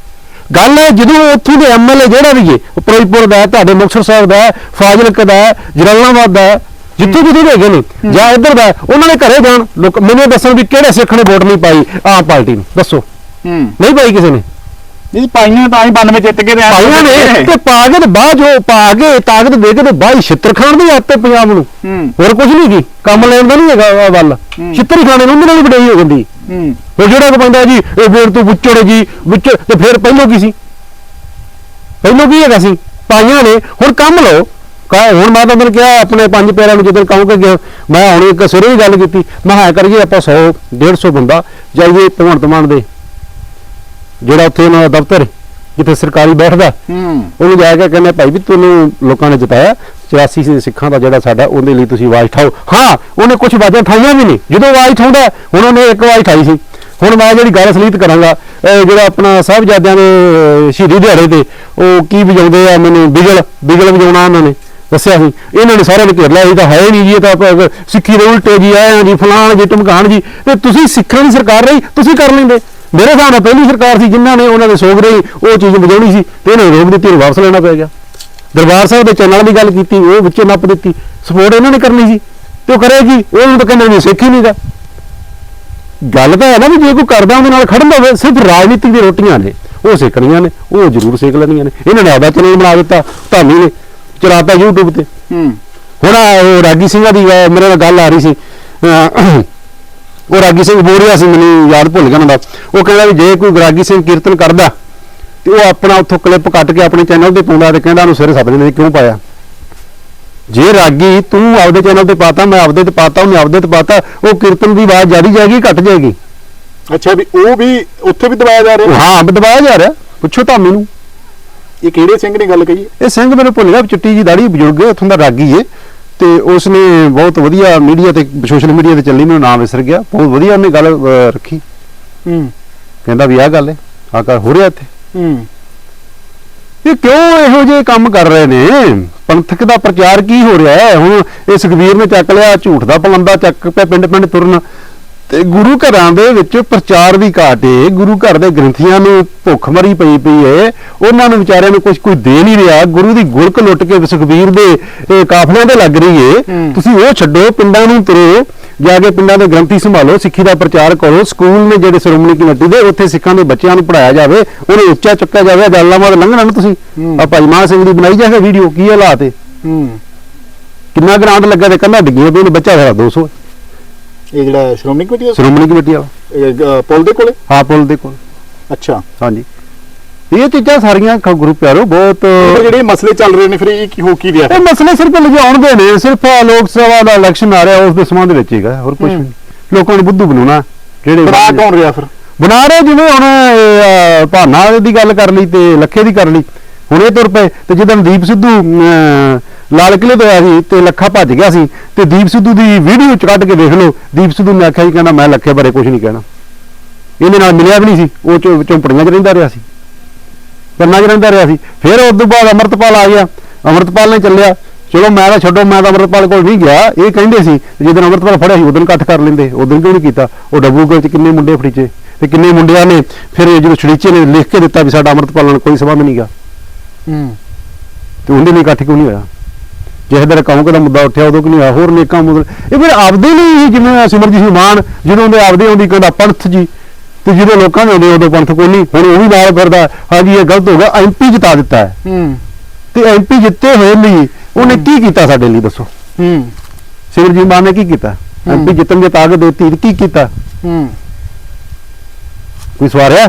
ਗੱਲ ਹੈ ਜਦੋਂ ਉੱਥੋਂ ਦੇ ਐਮਐਲਏ ਜਿਹੜਾ ਵੀ ਹੈ ਉਹ ਫਿਰੋਜ਼ਪੁਰ ਦਾ ਹੈ, ਤੁਹਾਡੇ ਮੁਕਤਸਰ ਸਾਹਿਬ ਦਾ ਹੈ, ਫਾਜ਼ਿਲਕ ਦਾ ਹੈ, ਜਲਾਲਾਬਾਦ ਦਾ ਹੈ, ਜਿੱਥੋਂ ਜਿੱਥੇ ਦੇ ਹੈਗੇ ਨੇ ਜਾਂ ਇੱਧਰ ਦਾ ਹੈ, ਉਹਨਾਂ ਦੇ ਘਰੇ ਜਾਣ। ਲੋਕ ਮੈਨੂੰ ਦੱਸਣ ਵੀ ਕਿਹੜੇ ਸਿੱਖ ਨੇ ਵੋਟ ਨਹੀਂ ਪਾਈ ਆਮ ਪਾਰਟੀ ਨੂੰ। ਦੱਸੋ। ਹੂੰ। ਨਹੀਂ ਪਾਈ ਕਿਸੇ ਨੇ। ਨਹੀਂ ਪਾਈਆਂ ਤਾਂ ਹੀ 92 ਜਿੱਤ ਕੇ ਐਂ ਪਾਈਆਂ ਨੇ ਤੇ ਪਾ ਕੇ ਤੇ ਬਾਅਦ ਜੋ ਪਾ ਕੇ ਤਾਕਤ ਦੇ ਕੇ ਤੇ ਬਾਈ ਛਿੱਤਰ ਖਾਣ ਦੀ ਆਦਤ ਹੈ ਪੰਜਾਬ ਨੂੰ। ਹੂੰ। ਹੋਰ ਕੁਝ ਨਹੀਂ ਕੀ ਕੰਮ ਲੈਣ ਦਾ ਨਹੀਂ ਹੈਗਾ ਵੱਲ। ਛਿੱਤਰ ਹੀ ਖਾਣੇ ਨੂੰ ਉਹਨਾਂ ਨਾਲ ਵਡਾਈ ਹੋ ਜਾਂਦੀ। ਹੂੰ। ਉਹ ਜਿਹੜਾ ਕੋ ਪੈਂਦਾ ਜੀ ਇਹ ਫੇਰ ਤੂੰ ਬੁੱਚੜ ਜੀ ਬੁੱਚੜ ਤੇ ਫਿਰ ਪਹਿਲੋਂ ਕੀ ਸੀ? ਪਹਿਲੋਂ ਕੀ ਹੈਗਾ ਸੀ? ਪਾਈਆਂ ਨੇ ਹੁਣ ਕੰਮ ਲਓ। ਕਾ ਹੁਣ ਮੈਂ ਤਾਂ ਮੈਨੂੰ ਕਿਹਾ ਆਪਣੇ ਪੰਜ ਪੈਰਾਂ ਨੂੰ ਜਦੋਂ ਕਹੂੰ ਕਿ ਗਿਆ ਮੈਂ ਹੁਣ ਇੱਕ ਸਿਰੇ ਵੀ ਗੱਲ ਕੀਤੀ ਮੈਂ ਹਾਂ ਕਰੀਏ ਆਪਾਂ 100 150 ਬੰਦਾ ਜਾਈਏ ਭਗਵੰਤ ਮਾਨ ਦੇ। ਜਿਹੜਾ ਉੱਥੇ ਉਹਨਾਂ ਦਾ ਦਫ਼ਤਰ ਜਿੱਥੇ ਸਰਕਾਰੀ ਬੈਠਦਾ ਹੂੰ। ਉਹਨੂੰ ਜਾ ਕੇ ਕਹਿੰਦੇ ਭਾਈ ਵੀ ਤੁਹਾਨੂੰ ਲੋਕਾਂ ਨੇ ਜਿਤਾਇਆ 84 ਸੀ ਸਿੱਖਾਂ ਦਾ ਜਿਹੜਾ ਸਾਡਾ ਉਹਦੇ ਲਈ ਤੁਸੀਂ ਆਵਾਜ਼ ਠਾਓ ਹਾਂ ਉਹਨੇ ਕੁਝ ਆਵਾਜ਼ਾਂ ਠਾਈਆਂ ਵੀ ਨਹੀਂ। ਜਦੋਂ ਆਵਾਜ਼ ਠਾਉਂਦਾ ਹੁਣ ਉਹਨੇ ਇੱਕ ਆਵਾਜ਼ ਠਾਈ ਸੀ। ਹੁਣ ਮੈਂ ਜਿਹੜੀ ਗੱਲ ਸਲੀਤ ਕਰਾਂਗਾ ਜਿਹੜਾ ਆਪਣਾ ਸਾਹਿਬਜ਼ਾਦਿਆਂ ਦੇ ਸ਼ਹੀਦੀ ਦਿਹਾੜੇ ਤੇ ਉਹ ਕੀ ਵਜਾਉਂਦੇ ਆ ਮੈਨੂੰ ਬਿਗਲ ਬਿਗਲ ਵਜਾਉਣਾ ਉਹਨਾਂ ਨੇ ਦੱਸਿਆ ਸੀ। ਇਹਨਾਂ ਨੇ ਸਾਰਿਆਂ ਨੇ ਘੇਰ ਲਿਆ ਇਹ ਤਾਂ ਹੈ ਨਹੀਂ ਜੀ ਇਹ ਤਾਂ ਸਿੱਖੀ ਦੇ ਉਲਟੇ ਜੀ ਆਏ ਆ ਜੀ ਫਲਾਣ ਜੀ ਟਮਕਾਣ ਜੀ ਤੇ ਤੁਸੀਂ ਸਿੱਖਾਂ ਦੀ ਸਰਕਾਰ ਰਹੀ ਤੁਸੀਂ ਕਰ ਲੈਂਦੇ। ਮੇਰੇ ਹਿਸਾਬ ਨਾਲ ਪਹਿਲੀ ਸਰਕਾਰ ਸੀ ਜਿਨ੍ਹਾਂ ਨੇ ਉਹਨਾਂ ਦੇ ਸੋਗ ਰਹੀ ਉਹ ਚੀਜ਼ ਵਜਾਉਣੀ ਸੀ ਤੇ ਇਹਨਾਂ ਰੋਕ ਦਿੱਤੀ ਵਾਪਸ ਲੈਣਾ ਪੈ ਗਿਆ। ਦਰਬਾਰ ਸਾਹਿਬ ਦੇ ਚੈਨਲ ਦੀ ਗੱਲ ਕੀਤੀ ਉਹ ਵਿੱਚੋਂ ਨੱਪ ਦਿੱਤੀ। ਸਪੋਰਟ ਇਹਨਾਂ ਨੇ ਕਰਨੀ ਸੀ ਤੇ ਉਹ ਕਰੇਗੀ ਉਹਨੂੰ ਤਾਂ ਕਹਿੰਦੇ ਵੀ ਸਿੱਖ ਹੀ ਨਹੀਂਗਾ ਗੱਲ ਤਾਂ ਹੈ ਨਾ ਵੀ ਜੇ ਕੋਈ ਕਰਦਾ ਉਹਦੇ ਨਾਲ ਖੜਨ ਹੋਵੇ ਸਿਰਫ ਰਾਜਨੀਤਿਕ ਦੀ ਰੋਟੀਆਂ ਨੇ ਉਹ ਸੇਕਣੀਆਂ ਨੇ ਉਹ ਜ਼ਰੂਰ ਸੇਕ ਲੈਣੀਆਂ ਨੇ। ਇਹਨਾਂ ਨੇ ਆਦਾ ਚੈਨਲ ਬਣਾ ਦਿੱਤਾ ਧਾਮੀ ਨੇ ਚਲਾਤਾ YouTube ਤੇ। ਹੂੰ। ਹੁਣ ਉਹ ਰਾਗੀ ਸਿੰਘਾਂ ਦੀ ਮੇਰੇ ਨਾਲ ਗੱਲ ਆ ਰਹੀ ਸੀ। ਉਹ ਰਾਗੀ ਸਿੰਘ ਬੋਲ ਰਿਹਾ ਸੀ ਮੈਨੂੰ ਯਾਦ ਭੁੱਲ ਗਿਆ ਉਹਨਾਂ ਦਾ ਉਹ ਕਹਿੰਦਾ ਵੀ ਜੇ ਕੋਈ ਰਾਗੀ ਸਿੰਘ ਕੀਰਤਨ ਕਰਦਾ ਤੇ ਉਹ ਆਪਣਾ ਉੱਥੋਂ ਕਲਿੱਪ ਕੱਟ ਕੇ ਆਪਣੇ ਚੈਨਲ ਤੇ ਪਾਉਂਦਾ ਤੇ ਕਹਿੰਦਾ ਉਹਨੂੰ ਸਿਰੇ ਸੱਦ ਦਿੰਦੇ ਕਿਉਂ ਪਾਇਆ। ਜੇ ਰਾਗੀ ਤੂੰ ਆਪਦੇ ਚੈਨਲ ਤੇ ਪਾਤਾ ਮੈਂ ਆਪਦੇ ਤੇ ਪਾਤਾ ਉਹਨੇ ਆਪਦੇ ਤੇ ਪਾਤਾ ਉਹ ਕੀਰਤਨ ਦੀ ਆਵਾਜ਼ ਜਾਰੀ ਜਾਏਗੀ ਘਟ ਜਾਏਗੀ? ਅੱਛਾ ਵੀ ਉਹ ਵੀ ਉੱਥੇ ਵੀ ਦਬਾਇਆ ਜਾ ਰਿਹਾ? ਹਾਂ ਦਬਾਇਆ ਜਾ ਰਿਹਾ। ਪੁੱਛੋ ਧਾਮੀ ਨੂੰ ਇਹ ਕਿਹੜੇ ਸਿੰਘ ਨੇ ਗੱਲ ਕਹੀ? ਇਹ ਸਿੰਘ ਮੈਨੂੰ ਭੁੱਲ ਗਿਆ ਚਿੱਟੀ ਜੀ ਦਾੜੀ ਬਜ਼ੁਰਗ ਉੱਥੋਂ ਦਾ ਰਾਗੀ ਏ ਤੇ ਉਸ ਨੇ ਬਹੁਤ ਵਧੀਆ ਮੀਡੀਆ ਤੇ ਸੋਸ਼ਲ ਮੀਡੀਆ ਤੇ ਚੱਲੀ ਮੈਨੂੰ ਨਾਮ ਵਿਸਰ ਗਿਆ। ਬਹੁਤ ਵਧੀਆ ਉਹਨੇ ਗੱਲ ਅਹ, ਰੱਖੀ। ਹੂੰ। ਕਹਿੰਦਾ ਵੀ ਆਹ ਗੱਲ ਹੈ ਆਹ ਕਰ ਹੋ ਰਿਹਾ ਇੱਥੇ। ਹੂੰ। ਇਹ ਕਿਉਂ ਇਹੋ ਜਿਹੇ ਕੰਮ ਕਰ ਰਹੇ ਨੇ? ਪੰਥਕ ਦਾ ਪ੍ਰਚਾਰ ਕੀ ਹੋ ਰਿਹਾ ਹੈ? ਹੁਣ ਇਹ ਸੁਖਵੀਰ ਨੇ ਚੱਕ ਲਿਆ ਝੂਠ ਦਾ ਪਲੰਦਾ ਚੱਕ ਪਿਆ ਪਿੰਡ ਪਿੰਡ ਤੁਰਨ। ਤੇ ਗੁਰੂ ਘਰਾਂ ਦੇ ਵਿੱਚ ਪ੍ਰਚਾਰ ਦੀ ਘਾਟ ਏ। ਗੁਰੂ ਘਰ ਦੇ ਗ੍ਰੰਥੀਆਂ ਨੂੰ ਭੁੱਖ ਮਰੀ ਪਈ ਪਈ ਏ। ਉਹਨਾਂ ਨੂੰ ਵਿਚਾਰਿਆਂ ਨੂੰ ਕੁਝ ਕੋਈ ਦੇ ਨਹੀਂ ਰਿਹਾ। ਗੁਰੂ ਦੀ ਗੁਲਕ ਲੁੱਟ ਕੇ ਸੁਖਵੀਰ ਦੇ ਇਹ ਕਾਫਲਿਆਂ ਦੇ ਲੱਗ ਰਹੀ ਏ। ਤੁਸੀਂ ਉਹ ਛੱਡੋ ਪਿੰਡਾਂ ਨੂੰ ਤੁਰੋ। ਜਾ ਕੇ ਪਿੰਡਾਂ ਦੇ ਗ੍ਰੰਥੀ ਸੰਭਾਲੋ ਸਿੱਖੀ ਦਾ ਪ੍ਰਚਾਰ ਕਰੋ। ਸਕੂਲ ਨੇ ਜਿਹੜੇ ਸ਼੍ਰੋਮਣੀ ਕਮੇਟੀ ਦੇ ਉੱਥੇ ਸਿੱਖਾਂ ਦੇ ਬੱਚਿਆਂ ਨੂੰ ਪੜਾਇਆ ਜਾਵੇ। ਉਹਨੂੰ ਉੱਚਾ ਚੁੱਕਿਆ ਜਾਵੇ। ਅਦਾਲਤਾਂ ਲੰਘਣਾ ਨਾ ਤੁਸੀਂ। ਆ ਭਾਈ ਮਾਨ ਸਿੰਘ ਦੀ ਬਣਾਈ ਜਾਵੇ ਵੀਡੀਓ। ਕੀ ਹਾਲਾਤ ਏ? ਹੂੰ। ਕਿੰਨਾ ਗ੍ਰਾਂਟ ਲੱਗਾ ਤੇ ਕੰਨਾ ਡਿੱਗੀਆਂ ਪਈਆਂ ਨੇ। ਬੱਚਾ ਸਾਰਾ 200 ਇਹ ਜਿਹੜਾ ਸ਼੍ਰੋਮਣੀ ਕਮੇਟੀ ਦਾ ਸ਼੍ਰੋਮਣੀ ਕਮੇਟੀ ਵਾਲਾ। ਇਹ, ਅ, ਪੁਲ ਦੇ ਕੋਲੇ? ਹਾਂ ਪੁੱਲ ਦੇ ਕੋਲ। ਅੱਛਾ। ਹਾਂਜੀ। ਇਹ ਚੀਜ਼ਾਂ ਸਾਰੀਆਂ ਖ- ਗੁਰੂ ਪਿਆਰੋ ਬਹੁਤ ਇਹ ਜਿਹੜੇ ਮਸਲੇ ਚੱਲ ਰਹੇ ਨੇ ਫਿਰ ਇਹ ਕੀ ਹੋ ਕੀ ਰਿਹਾ? ਇਹ ਮਸਲੇ ਸਿਰਫ ਲਿਜਾਉਣ ਦੇ ਨੇ ਸਿਰਫ ਆਹ ਲੋਕ ਸਭਾ ਦਾ ਇਲੈਕਸ਼ਨ ਆ ਰਿਹਾ ਉਸ ਦੇ ਸੰਬੰਧ ਵਿੱਚ ਹੈਗਾ ਹੋਰ ਕੁਝ ਹੂੰ। ਨਹੀਂ। ਲੋਕਾਂ ਨੂੰ ਬੁੱਧੂ ਬਣਾਉਣਾ ਜਿਹੜੇ ਬਣਾ ਕੌਣ ਰਿਹਾ ਫਿਰ? ਬਣਾ ਰਹੇ ਜਿਵੇਂ ਹੁਣ ਇਹ, ਅਹ, ਭਾਨਾ ਦੀ ਗੱਲ ਕਰ ਲਈ ਤੇ ਲੱਖੇ ਦੀ ਕਰ ਲਈ। ਹੁਣ ਇਹ ਤੁਰ ਪਏ ਤੇ ਜਦੋਂ ਦੀਪ ਸਿੱਧੂ ਅਹ, ਲਾਲ ਕਿਲੇ ਤੋਂ ਆਇਆ ਸੀ ਤੇ ਲੱਖਾ ਭੱਜ ਗਿਆ ਸੀ ਤੇ ਦੀਪ ਸਿੱਧੂ ਦੀ ਵੀਡੀਓ ਚ ਕੱਢ ਕੇ ਦੇਖ ਲਓ। ਦੀਪ ਸਿੱਧੂ ਨੇ ਆਖਿਆ ਜੀ ਕਹਿੰਦਾ ਮੈਂ ਲੱਖੇ ਬਾਰੇ ਕੁਝ ਨਹੀਂ ਕਹਿਣਾ। ਇਹਦੇ ਨਾਲ ਮਿਲਿਆ ਵੀ ਨਹੀਂ ਸੀ ਉਹ ਚੌ- ਝੌਂਪੜੀਆਂ 'ਚ ਰਹਿੰਦਾ ਰਿਹਾ ਸੀ। ਕੰਨਾਂ 'ਚ ਰਹਿੰਦਾ ਰਿਹਾ ਸੀ। ਫਿਰ ਉਸ ਤੋਂ ਬਾਅਦ ਅਮਰਤਪਾਲ ਆ ਗਿਆ। ਅਮਰਤਪਾਲ ਨੇ ਚੱਲਿਆ। ਚਲੋ ਮੈਂ ਤਾਂ ਛੱਡੋ ਮੈਂ ਤਾਂ ਅਮਰਤਪਾਲ ਕੋਲ ਨਹੀਂ ਗਿਆ। ਇਹ ਕਹਿੰਦੇ ਸੀ ਜਦੋਂ ਅਮਰਤਪਾਲ ਫੜਿਆ ਸੀ ਉਦੋਂ ਇਕੱਠ ਕਰ ਲੈਂਦੇ। ਉਦੋਂ ਕਿਉਂ ਨਹੀਂ ਕੀਤਾ? ਉਹ ਡੱਬੂਗਲ 'ਚ ਕਿੰਨੇ ਮੁੰਡੇ ਫੜੀਚੇ ਤੇ ਕਿੰਨੇ ਮੁੰਡਿਆਂ ਨੇ ਫਿਰ ਇਹ ਜਦੋਂ ਛੜੀਚੇ ਨੇ ਲਿਖ ਕੇ ਦਿੱਤਾ ਵੀ ਸਾਡਾ ਅਮਰਤਪਾਲ ਨਾਲ ਕੋਈ ਸੰਬੰਧ ਨਹੀਂਗਾ ਹੂੰ। ਤੇ ਉਹਦੇ ਲਈ ਇਕੱਠ ਕਿਉਂ ਨਹੀਂ ਹੋਇਆ? ਜਿਹੇ ਦਰ ਕੌਂਕ ਦਾ ਮੁੱਦਾ ਉੱਠਿਆ ਉਦੋਂ ਕਿ ਨਹੀਂ ਹੋਇਆ ਹੋਰ ਨੇਕਾਂ ਮੁੱਦੇ ਇਹ ਫਿਰ ਆਪਦੇ ਲਈ ਹੀ ਜਿਵੇਂ ਸਿਮਰਜੀਤ ਮਾਨ ਜਦੋਂ ਉਹਦੇ ਆਪਦੇ ਆਉਂਦੀ ਕਹਿੰਦਾ ਪੰਥ ਜੀ ਤੇ ਜਦੋਂ ਲੋਕਾਂ ਦੇ ਆਉਂਦੇ ਉਦੋਂ ਪੰਥ ਕੋਈ ਨਹੀਂ ਹੁਣ ਉਹ ਵੀ ਨਾਲ ਫਿਰਦਾ ਹਾਂਜੀ ਇਹ ਗਲਤ ਹੋ ਗਿਆ ਐਮਪੀ ਜਿਤਾ ਦਿੱਤਾ ਹੈ। ਹੂੰ। ਤੇ ਐਮਪੀ ਜਿੱਤੇ ਹੋਏ ਲਈ ਉਹਨੇ ਕੀ ਕੀਤਾ ਸਾਡੇ ਲਈ ਦੱਸੋ? ਹੂੰ। ਸਿਮਰਜੀਤ ਮਾਨ ਨੇ ਕੀ ਕੀਤਾ। ਐਮਪੀ ਜਿੱਤਣ ਦੀ ਤਾਕਤ ਦਿੱਤੀ ਕੀ ਕੀਤਾ? ਹੂੰ। ਕੋਈ ਸਵਾਰਿਆ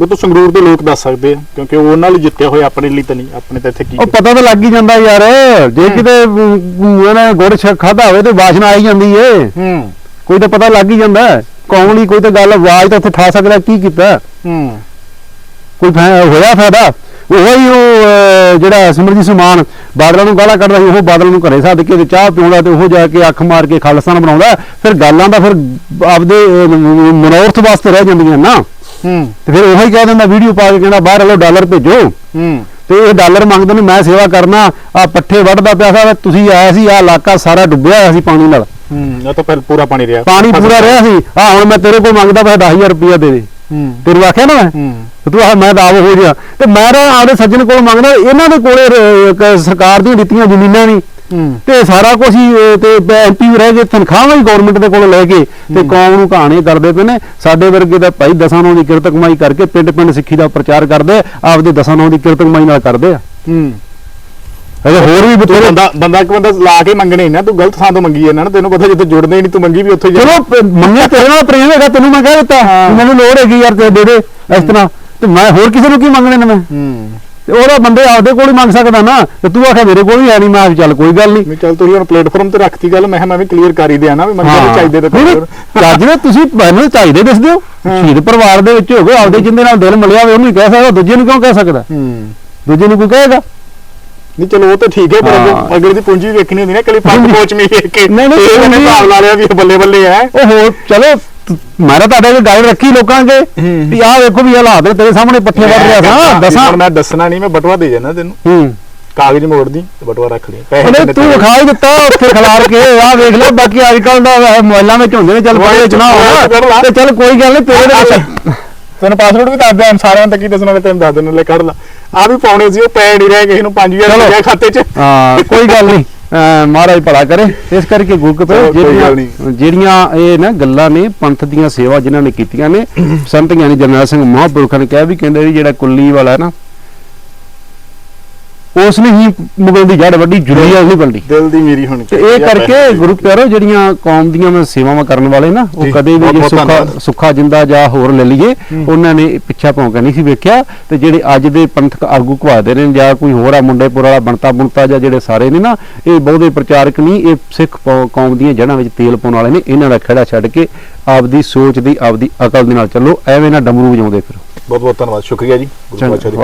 ਉਹ ਤਾਂ ਸੰਗਰੂਰ ਦੇ ਲੋਕ ਦੱਸ ਸਕਦੇ ਆ ਕਿਉਂਕਿ ਉਹ ਉਹਨਾਂ ਲਈ ਜਿੱਤਿਆ ਹੋਇਆ ਆਪਣੇ ਲਈ ਤਾਂ ਨਹੀਂ ਆਪਣੇ ਤਾਂ ਇੱਥੇ ਕੀ ਉਹ ਪਤਾ ਤਾਂ ਲੱਗ ਹੀ ਜਾਂਦਾ ਯਾਰ ਜੇ ਕਿਤੇ ਉਹਨੇ ਗੁੜ ਖਾਦਾ ਹੋਵੇ ਤੇ ਵਾਸ਼ਨਾ ਆ ਹੀ ਜਾਂਦੀ ਏ। ਹੂੰ। ਕੋਈ ਤਾਂ ਪਤਾ ਲੱਗ ਹੀ ਜਾਂਦਾ। ਕੌਣ ਲਈ ਕੋਈ ਤਾਂ ਗੱਲ ਆਵਾਜ਼ ਤਾਂ ਉੱਥੇ ਠਾ ਸਕਦਾ ਕੀ ਕੀਤਾ। ਹੂੰ। ਕੋਈ ਹੋਇਆ ਫਾਇਦਾ? ਉਹ ਹੀ ਉਹ ਜਿਹੜਾ ਸਿਮਰਜੀਤ ਸਿੰਘ ਮਾਨ ਬਾਦਲਾਂ ਨੂੰ ਗਾਲਾਂ ਕੱਢਦਾ ਸੀ ਉਹ ਬਾਦਲ ਨੂੰ ਘਰੇ ਸੱਦ ਕੇ ਤੇ ਚਾਹ ਪਿਉਂਦਾ ਤੇ ਉਹ ਜਾ ਕੇ ਅੱਖ ਮਾਰ ਕੇ ਖਾਲਸਾਨ ਬਣਾਉਂਦਾ। ਫਿਰ ਗੱਲਾਂ ਦਾ ਫਿਰ ਆਪਦੇ ਮਨੋਰਥ ਵਾਸਤੇ ਰਹਿ ਜਾਂਦੀਆਂ ਨਾ। ਹੂੰ। ਤੇ ਫਿਰ ਉਹੀ ਕਹਿ ਦਿੰਦਾ ਵੀਡੀਓ ਪਾ ਕੇ ਕਹਿੰਦਾ ਬਾਹਰ ਵਾਲੋ ਡਾਲਰ ਭੇਜੋ। ਹੂੰ। ਤੇ ਇਹ ਡਾਲਰ ਮੰਗਦੇ ਨੇ ਮੈਂ ਸੇਵਾ ਕਰਨਾ ਆ ਪੱਠੇ ਵੱਢਦਾ ਪਿਆ ਸੀ ਤੁਸੀਂ ਆਇਆ ਸੀ ਆ ਇਲਾਕਾ ਸਾਰਾ ਡੁੱਬਿਆ ਹੋਇਆ ਸੀ ਪਾਣੀ ਨਾਲ। ਹੂੰ ਉਹ ਤਾਂ ਪਹਿਲ ਪੂਰਾ ਪਾਣੀ ਰਿਹਾ। ਪਾਣੀ ਪੂਰਾ ਰਿਹਾ ਸੀ। ਆ ਹੁਣ ਮੈਂ ਤੇਰੇ ਕੋਲ ਮੰਗਦਾ ਪਿਆ 10000 ਰੁਪਇਆ ਦੇ ਦੇ। ਹੂੰ। ਤੈਨੂੰ ਆਖਿਆ ਨਾ ਮੈਂ? ਹੂੰ। ਤੇ ਆ ਮੈਂ ਆਪ ਹੋ ਗਿਆ ਤੇ ਮੈਂ ਤਾਂ ਆਪਦੇ ਸੱਜਣ ਕੋਲ ਮੰਗਦਾ ਇਹਨਾਂ ਦੇ ਕੋਲੇ ਸਰਕਾਰ ਦੀਆਂ ਦਿੱਤੀਆਂ ਜ਼ਮੀਨਾਂ ਨਹੀਂ ਤੇ ਸਾਰਾ ਕੁਝ ਹੀ ਤੇ ਐਮਪੀ ਰਹਿ ਗਏ ਤਨਖਾਹਾਂ ਹੀ ਗਵਰਨਮੈਂਟ ਦੇ ਕੋਲ ਲੈ ਕੇ ਤੇ ਕੌਮ ਨੂੰ ਕਹਾਣੀ ਕਰਦੇ ਪਏ ਨੇ। ਸਾਡੇ ਵਰਗੇ ਦਾ ਭਾਈ ਦਸਾਂ ਨੌਂ ਦੀ ਕਿਰਤ ਕਮਾਈ ਕਰਕੇ ਪਿੰਡ ਪਿੰਡ ਸਿੱਖੀ ਦਾ ਪ੍ਰਚਾਰ ਕਰਦੇ ਆ, ਆਪਦੇ ਦਸਾਂ ਨੌਂ ਦੀ ਕਿਰਤ ਕਮਾਈ ਨਾਲ ਕਰਦੇ ਆ। ਹੂੰ। ਅਜੇ ਹੋਰ ਵੀ ਬਥੇਰੇ ਬੰਦਾ ਬੰਦਾ ਇੱਕ ਬੰਦਾ ਲਾ ਕੇ ਮੰਗਣੇ ਨਾ ਤੂੰ ਗਲਤ ਥਾਂ ਤੋਂ ਮੰਗੀ ਇਹਨਾਂ ਨੇ ਤੈਨੂੰ ਪਤਾ ਜਿੱਥੇ ਜੁੜਦੇ ਨਹੀਂ ਤੂੰ ਮੰਗੀ ਵੀ ਉੱਥੇ ਜਾ ਚਲੋ ਪ- ਮੰਨੇ ਤੇਰੇ ਨਾਲ ਪ੍ਰੇਮ ਹੈਗਾ ਤੈਨੂੰ ਮੈਂ ਕਹਿ ਦਿੱਤਾ। ਮੈਨੂੰ ਲੋੜ ਹੈਗੀ ਯਾਰ ਤੇ ਦੇ ਦੇ ਇਸ ਤਰ੍ਹਾਂ। ਤੇ ਮੈਂ ਹੋਰ ਕਿਸੇ ਨੂੰ ਕੀ ਮੰਗਣੇ ਨੇ ਮੈਂ? ਹੂੰ। ਤੇ ਉਹਦਾ ਬੰਦੇ ਆਪਦੇ ਕੋਲ ਹੀ ਮੰਗ ਸਕਦਾ ਨਾ ਤੇ ਤੂੰ ਆਖਿਆ ਮੇਰੇ ਕੋਲ ਵੀ ਹੈ ਨਹੀਂ ਮੈਂ ਕਿਹਾ ਚੱਲ ਕੋਈ ਗੱਲ ਨਹੀਂ ਮੈਂ ਚੱਲ ਤੁਸੀਂ ਹੁਣ ਪਲੇਟਫਾਰਮ ਤੇ ਰੱਖਤੀ ਗੱਲ ਮੈਂ ਕਿਹਾ ਮੈਂ ਵੀ ਕਲੀਅਰ ਕਰ ਹੀ ਦਿਆਂ ਨਾ ਵੀ ਮੰਗਣੇ ਚਾਹੀਦੇ ਤੇ ਨਹੀਂ, ਨਹੀਂ, ਚੱਜ ਦੇ ਤੁਸੀਂ ਮੈਨੂੰ ਚਾਹੀਦੇ ਦਿਸਦੇ ਹੋ। ਸ਼ਹੀਦ ਪਰਿਵਾਰ ਦੇ ਵਿੱਚ ਹੋਗੇ ਆਪਦੇ ਜਿੰਦੇ ਨਾਲ ਦਿਲ ਮਿਲਿਆ ਹੋਵੇ ਉਹਨੂੰ ਹੀ ਕਹਿ ਸਕਦਾ ਦੂਜੇ ਨੂੰ ਕਿਉਂ ਕਹਿ ਸਕਦਾ? ਦੂਜੇ ਨੂੰ ਕੋਈ ਕਹੇਗਾ? ਨਹੀਂ ਚਲੋ ਉਹ ਤਾਂ ਠੀਕ ਹੈ ਪਰ ਅਗਲੇ ਦੀ ਪੂੰਜੀ ਵੇਖਣੀ ਹੁੰਦੀ ਨਾ ਕੱਲੀ ਪੰਜ। ਕੋਚ ਮੀ ਵੇਖ ਕੇ ਨਹੀਂ, ਨਹੀਂ, ਇਹ ਹਿਸਾਬ ਲਾ ਲਿਆ ਵੀ ਬੱਲੇ ਬੱਲੇ ਹੈ। ਉਹ ਹੋਰ ਚਲੋ। ਤ- ਮੈਂ ਤਾਂ ਤੁਹਾਡੇ ਕੋਲ ਗਾਈਡ ਰੱਖੀ ਲੋਕਾਂ ਹੂੰ। ਵੀ ਆਹ ਵੇਖੋ ਵੀ ਹਾਲਾਤ ਨੇ ਤੇਰੇ ਸਾਹਮਣੇ ਪੱਠੇ ਵੱਢ ਰਿਹਾ ਸਾਂ ਦਸਾਂ ਹੁਣ ਮੈਂ ਦੱਸਣਾ ਨਹੀਂ ਮੈਂ ਬਟਵਾ ਦੇ ਜਾਣਾ ਤੈਨੂੰ ਹੂੰ ਕਾਗਜ਼ ਮੋੜ ਦੀ ਤੇ ਬਟਵਾ ਰੱਖ ਲਈ ਪੈਸੇ ਤੂੰ? ਵਿਖਾ ਹੀ ਦਿੱਤਾ ਉੱਥੇ ਖਿਲਾਰ ਕੇ ਆਹ ਵੇਖ ਲੈ ਬਾਕੀ ਅੱਜ ਕੱਲ ਦਾ ਮੋਬਾਈਲਾਂ ਵਿੱਚ ਹੁੰਦੇ ਨੇ ਚੱਲ ਕਰ ਲਾ। ਹੋਣਾ ਤੇ ਚੱਲ ਕੋਈ ਗੱਲ ਨਹੀਂ ਤੇਰੇ ਦੇ ਵਿੱਚ ਤੈਨੂੰ ਪਾਸਵਰਡ ਵੀ ਦੱਸ ਦਿਆਂ ਸਾਰਿਆਂ ਦਾ ਕੀ ਦੱਸਣਾ ਮੈਂ ਤੈਨੂੰ ਦੱਸ ਦੇਣਾ ਲੈ ਕੱਢ ਲਾ ਆ ਵੀ ਪਾਉਣੇ ਸੀ ਉਹ ਪੈ ਨਹੀਂ ਰਹੇ ਕਿਸੇ ਨੂੰ 5000 ਚਲੋ। ਰੁਪਏ ਖਾਤੇ 'ਚ ਹਾਂ ਕੋਈ ਗੱਲ ਨਹੀਂ ਮਹਾਰਾਜ ਭਲਾ ਕਰੇ ਇਸ ਕਰਕੇ ਗੁਰਕ ਪਏ ਚਲੋ, ਕੋਈ ਗੱਲ ਜਿਹੜੀਆਂ। ਜਿਹੜੀਆਂ ਇਹ ਨਾ ਗੱਲਾਂ ਨੇ ਪੰਥ ਦੀਆਂ ਸੇਵਾ ਜਿਨ੍ਹਾਂ ਨੇ ਕੀਤੀਆਂ ਨੇ ਸੰਤ ਗਿਆਨੀ ਜਰਨੈਲ ਸਿੰਘ ਮਹਾਂਪੁਰਖਾਂ ਨੇ ਕਿਹਾ ਵੀ ਕਹਿੰਦੇ ਵੀ ਜਿਹੜਾ ਕੁੱਲੀ ਵਾਲਾ ਨਾ ਉਸ ਨੇ ਹੀ ਮੁਗਲ ਦੀ ਜੜ ਵੱਡੀ ਜੁਲੀਆ ਨਹੀਂ ਬਲਦੀ ਦਿਲ ਦੀ ਮੇਰੀ ਹੋਣੀ ਤੇ ਇਹ ਕਰਕੇ ਗੁਰੂ ਪਿਆਰੋ ਜਿਹੜੀਆਂ ਕੌਮ ਦੀਆਂ ਮੈਂ ਸੇਵਾਵਾਂ ਕਰਨ ਵਾਲੇ ਨਾ ਉਹ ਕਦੇ ਵੀ ਜੇ ਸੁੱਖਾ। ਸੁੱਖਾ ਜਿੰਦਾ ਜਾਂ ਹੋਰ ਲੈ ਲਈਏ ਉਹਨਾਂ ਨੇ ਪਿੱਛਾ ਭੌਂਕਾ ਨਹੀਂ ਸੀ ਵੇਖਿਆ। ਤੇ ਜਿਹੜੇ ਅੱਜ ਦੇ ਪੰਥਕ ਆਗੂ ਘਵਾਦੇ ਨੇ ਜਾਂ ਕੋਈ ਹੋਰ ਆ ਮੁੰਡੇਪੁਰ ਵਾਲਾ ਬਣਤਾ ਬੁਣਤਾ ਜਾਂ ਜਿਹੜੇ ਸਾਰੇ ਨੇ ਨਾ ਇਹ ਬਹੁਤੇ ਪ੍ਰਚਾਰਕ ਨਹੀਂ ਇਹ ਸਿੱਖ ਕੌਮ ਦੀਆਂ ਜੜ੍ਹਾਂ ਵਿੱਚ ਤੇਲ ਪਾਉਣ ਵਾਲੇ ਨੇ ਇਹਨਾਂ ਦਾ ਖੜਾ ਛੱਡ ਕੇ ਆਪਦੀ ਸੋਚ ਦੀ ਆਪਦੀ ਅਕਲ ਦੇ ਨਾਲ ਚੱਲੋ ਐਵੇਂ ਨਾ ਡਮਰੂ ਵਜਾਉਂਦੇ ਫਿਰ। ਬਹੁਤ ਬਹੁਤ ਧੰਨਵਾਦ ਸ਼ੁਕਰੀਆ ਜੀ। ਗੁਰੂ ਪਾਤਸ਼ਾਹ ਦੀ।